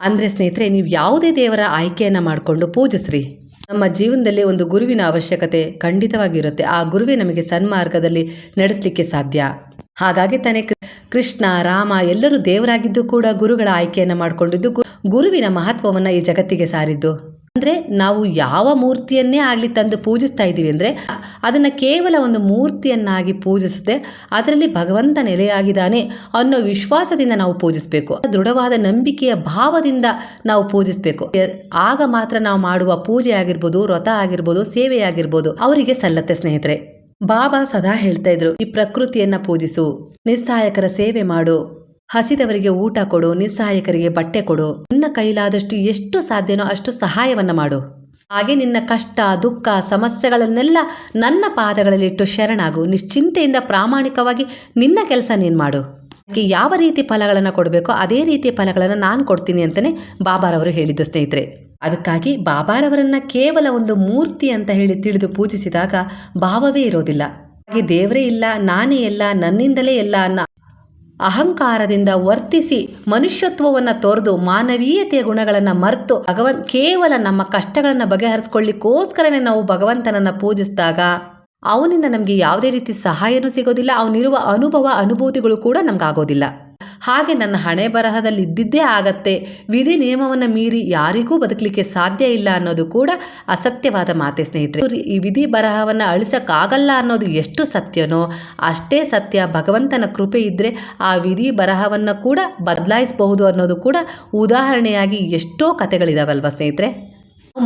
A: ಅಂದ್ರೆ ಸ್ನೇಹಿತರೆ, ನೀವು ಯಾವುದೇ ದೇವರ ಆಯ್ಕೆಯನ್ನ ಮಾಡಿಕೊಂಡು ಪೂಜಿಸ್ರಿ. ನಮ್ಮ ಜೀವನದಲ್ಲಿ ಒಂದು ಗುರುವಿನ ಅವಶ್ಯಕತೆ ಖಂಡಿತವಾಗಿರುತ್ತೆ. ಆ ಗುರುವೇ ನಮಗೆ ಸನ್ಮಾರ್ಗದಲ್ಲಿ ನಡೆಸಲಿಕ್ಕೆ ಸಾಧ್ಯ. ಹಾಗಾಗಿ ತಾನೇ ಕೃಷ್ಣ, ರಾಮ ಎಲ್ಲರೂ ದೇವರಾಗಿದ್ದು ಕೂಡ ಗುರುಗಳ ಆಯ್ಕೆಯನ್ನು ಮಾಡಿಕೊಂಡಿದ್ದು ಗುರುವಿನ ಮಹತ್ವವನ್ನು ಈ ಜಗತ್ತಿಗೆ ಸಾರಿದ್ದು. ಅಂದ್ರೆ ನಾವು ಯಾವ ಮೂರ್ತಿಯನ್ನೇ ಆಗಲಿ ತಂದು ಪೂಜಿಸ್ತಾ ಇದ್ದೀವಿ ಅಂದ್ರೆ ಅದನ್ನ ಕೇವಲ ಒಂದು ಮೂರ್ತಿಯನ್ನಾಗಿ ಪೂಜಿಸದೆ ಅದರಲ್ಲಿ ಭಗವಂತ ನೆಲೆಯಾಗಿದ್ದಾನೆ ಅನ್ನೋ ವಿಶ್ವಾಸದಿಂದ ನಾವು ಪೂಜಿಸಬೇಕು. ದೃಢವಾದ ನಂಬಿಕೆಯ ಭಾವದಿಂದ ನಾವು ಪೂಜಿಸಬೇಕು. ಆಗ ಮಾತ್ರ ನಾವು ಮಾಡುವ ಪೂಜೆ ಆಗಿರ್ಬೋದು, ವ್ರತ ಆಗಿರ್ಬೋದು, ಸೇವೆ ಆಗಿರ್ಬೋದು, ಅವರಿಗೆ ಸಲ್ಲತ್ತೆ ಸ್ನೇಹಿತರೆ. ಬಾಬಾ ಸದಾ ಹೇಳ್ತಾ ಇದ್ರು, ಈ ಪ್ರಕೃತಿಯನ್ನ ಪೂಜಿಸು ನಿಸ್ಸಹಾಯಕರ ಸೇವೆ ಮಾಡು. ಹಸಿದವರಿಗೆ ಊಟ ಕೊಡು, ನಿಸ್ಸಹಾಯಕರಿಗೆ ಬಟ್ಟೆ ಕೊಡು. ನಿನ್ನ ಕೈಲಾದಷ್ಟು ಎಷ್ಟು ಸಾಧ್ಯನೋ ಅಷ್ಟು ಸಹಾಯವನ್ನ ಮಾಡು. ಹಾಗೆ ನಿನ್ನ ಕಷ್ಟ, ದುಃಖ, ಸಮಸ್ಯೆಗಳನ್ನೆಲ್ಲ ನನ್ನ ಪಾದಗಳಲ್ಲಿಟ್ಟು ಶರಣಾಗು. ನಿಶ್ಚಿಂತೆಯಿಂದ ಪ್ರಾಮಾಣಿಕವಾಗಿ ನಿನ್ನ ಕೆಲಸ ನೀನು ಮಾಡು. ಅದಕ್ಕೆ ಯಾವ ರೀತಿ ಫಲಗಳನ್ನು ಕೊಡಬೇಕೋ ಅದೇ ರೀತಿಯ ಫಲಗಳನ್ನು ನಾನು ಕೊಡ್ತೀನಿ ಅಂತಲೇ ಬಾಬಾರವರು ಹೇಳಿದ್ದು ಸ್ನೇಹಿತರೆ. ಅದಕ್ಕಾಗಿ ಬಾಬಾರವರನ್ನು ಕೇವಲ ಒಂದು ಮೂರ್ತಿ ಅಂತ ಹೇಳಿ ತಿಳಿದು ಪೂಜಿಸಿದಾಗ ಭಾವವೇ ಇರೋದಿಲ್ಲ. ಹಾಗೆ ದೇವರೇ ಇಲ್ಲ, ನಾನೇ ಎಲ್ಲ, ನನ್ನಿಂದಲೇ ಎಲ್ಲ ಅನ್ನೋ ಅಹಂಕಾರದಿಂದ ವರ್ತಿಸಿ ಮನುಷ್ಯತ್ವವನ್ನು ತೊರೆದು ಮಾನವೀಯತೆಯ ಗುಣಗಳನ್ನು ಮರೆತು ಭಗವಂತ ಕೇವಲ ನಮ್ಮ ಕಷ್ಟಗಳನ್ನು ಬಗೆಹರಿಸ್ಕೊಳ್ಳಿಕ್ಕೋಸ್ಕರನೇ ನಾವು ಭಗವಂತನನ್ನ ಪೂಜಿಸಿದಾಗ ಅವನಿಂದ ನಮಗೆ ಯಾವುದೇ ರೀತಿ ಸಹಾಯನೂ ಸಿಗೋದಿಲ್ಲ. ಅವನಿರುವ ಅನುಭವ, ಅನುಭೂತಿಗಳು ಕೂಡ ನಮಗಾಗೋದಿಲ್ಲ. ಹಾಗೆ ನನ್ನ ಹಣೆ ಬರಹದಲ್ಲಿ ಇದ್ದಿದ್ದೇ ಆಗತ್ತೆ. ವಿಧಿ ನಿಯಮವನ್ನು ಮೀರಿ ಯಾರಿಗೂ ಬದುಕಲಿಕ್ಕೆ ಸಾಧ್ಯ ಇಲ್ಲ ಅನ್ನೋದು ಕೂಡ ಅಸತ್ಯವಾದ ಮಾತೆ ಸ್ನೇಹಿತರೆ. ಈ ವಿಧಿ ಬರಹವನ್ನು ಅಳಿಸೋಕ್ಕಾಗಲ್ಲ ಅನ್ನೋದು ಎಷ್ಟು ಸತ್ಯನೋ ಅಷ್ಟೇ ಸತ್ಯ. ಭಗವಂತನ ಕೃಪೆ ಇದ್ದರೆ ಆ ವಿಧಿ ಬರಹವನ್ನು ಕೂಡ ಬದಲಾಯಿಸಬಹುದು ಅನ್ನೋದು ಕೂಡ ಉದಾಹರಣೆಯಾಗಿ ಎಷ್ಟೋ ಕಥೆಗಳಿದಾವಲ್ವ ಸ್ನೇಹಿತರೆ?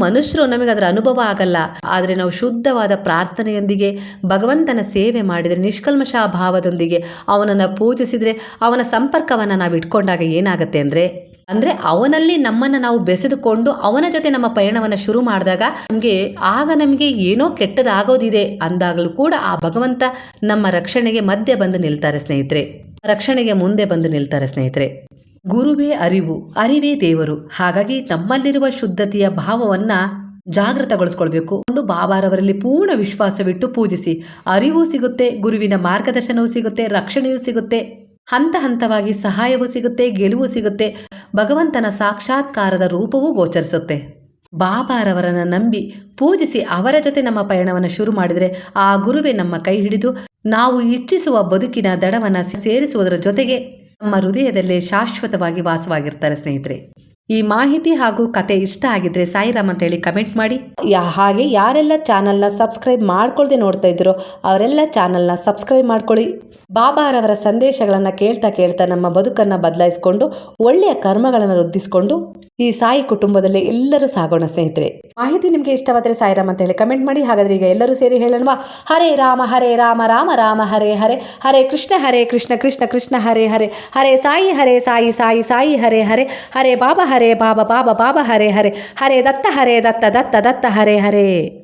A: ಮನುಷ್ಯರು ನಮಗೆ ಅದರ ಅನುಭವ ಆಗಲ್ಲ. ಆದರೆ ನಾವು ಶುದ್ಧವಾದ ಪ್ರಾರ್ಥನೆಯೊಂದಿಗೆ, ಭಗವಂತನ ಸೇವೆ ಮಾಡಿದರೆ ನಿಷ್ಕಲ್ಮಶ ಭಾವದೊಂದಿಗೆ ಅವನನ್ನು ಪೂಜಿಸಿದರೆ, ಅವನ ಸಂಪರ್ಕವನ್ನು ನಾವು ಇಟ್ಕೊಂಡಾಗ ಏನಾಗುತ್ತೆ ಅಂದರೆ ಅಂದರೆ ಅವನಲ್ಲಿ ನಮ್ಮನ್ನು ನಾವು ಬೆಸೆದುಕೊಂಡು ಅವನ ಜೊತೆ ನಮ್ಮ ಪಯಣವನ್ನು ಶುರು ಮಾಡಿದಾಗ ನಮಗೆ ಆಗ ನಮಗೆ ಏನೋ ಕೆಟ್ಟದಾಗೋದಿದೆ ಅಂದಾಗಲೂ ಕೂಡ ಆ ಭಗವಂತ ನಮ್ಮ ರಕ್ಷಣೆಗೆ ಮಧ್ಯೆ ಬಂದು ನಿಲ್ತಾರೆ ಸ್ನೇಹಿತರೆ. ರಕ್ಷಣೆಗೆ ಮುಂದೆ ಬಂದು ನಿಲ್ತಾರೆ ಸ್ನೇಹಿತರೆ. ಗುರುವೇ ಅರಿವು, ಅರಿವೇ ದೇವರು. ಹಾಗಾಗಿ ನಮ್ಮಲ್ಲಿರುವ ಶುದ್ಧತೆಯ ಭಾವವನ್ನ ಜಾಗೃತಗೊಳಿಸ್ಕೊಳ್ಬೇಕು. ಒಂದು ಬಾಬಾರವರಲ್ಲಿ ಪೂರ್ಣ ವಿಶ್ವಾಸವಿಟ್ಟು ಪೂಜಿಸಿ. ಅರಿವು ಸಿಗುತ್ತೆ, ಗುರುವಿನ ಮಾರ್ಗದರ್ಶನವೂ ಸಿಗುತ್ತೆ, ರಕ್ಷಣೆಯೂ ಸಿಗುತ್ತೆ, ಹಂತ ಹಂತವಾಗಿ ಸಹಾಯವೂ ಸಿಗುತ್ತೆ, ಗೆಲುವು ಸಿಗುತ್ತೆ. ಭಗವಂತನ ಸಾಕ್ಷಾತ್ಕಾರದ ರೂಪವೂ ಗೋಚರಿಸುತ್ತೆ. ಬಾಬಾರವರನ್ನು ನಂಬಿ ಪೂಜಿಸಿ ಅವರ ಜೊತೆ ನಮ್ಮ ಪಯಣವನ್ನು ಶುರು ಮಾಡಿದರೆ ಆ ಗುರುವೇ ನಮ್ಮ ಕೈ ಹಿಡಿದು ನಾವು ಇಚ್ಛಿಸುವ ಬದುಕಿನ ದಡವನ್ನು ಸೇರಿಸುವುದರ ಜೊತೆಗೆ ನಮ್ಮ ಹೃದಯದಲ್ಲಿ ಶಾಶ್ವತವಾಗಿ ವಾಸವಾಗಿರ್ತಾರೆ ಸ್ನೇಹಿತರೆ. ಈ ಮಾಹಿತಿ ಹಾಗೂ ಕತೆ ಇಷ್ಟ ಆಗಿದ್ರೆ ಸಾಯಿರಾಮ್ ಅಂತೇಳಿ ಕಮೆಂಟ್ ಮಾಡಿ.
B: ಹಾಗೆ ಯಾರೆಲ್ಲ ಚಾನಲ್ನ ಸಬ್ಸ್ಕ್ರೈಬ್ ಮಾಡ್ಕೊಳ್ದೆ ನೋಡ್ತಾ ಇದ್ದೀರೋ ಅವರೆಲ್ಲ ಚಾನಲ್ನ ಸಬ್ಸ್ಕ್ರೈಬ್ ಮಾಡ್ಕೊಳ್ಳಿ.
A: ಬಾಬಾರವರ ಸಂದೇಶಗಳನ್ನ ಕೇಳ್ತಾ ಕೇಳ್ತಾ ನಮ್ಮ ಬದುಕನ್ನು ಬದಲಾಯಿಸಿಕೊಂಡು ಒಳ್ಳೆಯ ಕರ್ಮಗಳನ್ನು ವೃದ್ಧಿಸಿಕೊಂಡು ಈ ಸಾಯಿ ಕುಟುಂಬದಲ್ಲಿ ಎಲ್ಲರೂ ಸಾಗೋಣ ಸ್ನೇಹಿತರೆ. ಮಾಹಿತಿ ನಿಮಗೆ ಇಷ್ಟವಾದರೆ ಸಾಯಿರಾಮ್ ಅಂತ ಹೇಳಿ ಕಮೆಂಟ್ ಮಾಡಿ. ಹಾಗಾದ್ರೆ ಈಗ ಎಲ್ಲರೂ ಸೇರಿ ಹೇಳೋಣವಾ ಹರೇ ರಾಮ ಹರೇ ರಾಮ ರಾಮ ರಾಮ, ಹರೇ ಹರೇ ಹರೇ ಕೃಷ್ಣ ಹರೇ ಕೃಷ್ಣ ಕೃಷ್ಣ ಕೃಷ್ಣ, ಹರೇ ಹರೇ ಹರೇ ಸಾಯಿ ಹರೇ ಸಾಯಿ ಸಾಯಿ ಸಾಯಿ, ಹರೇ ಹರೇ ಹರೇ ಬಾಬಾ ಬಾಬಾ ಬಾಬಾ ಬಾಬಾ ಹರೇ ಹರೇ ಹರೇ ದತ್ತ ಹರೇ ದತ್ತ ದತ್ತ ದತ್ತ ಹರೇ ಹರೇ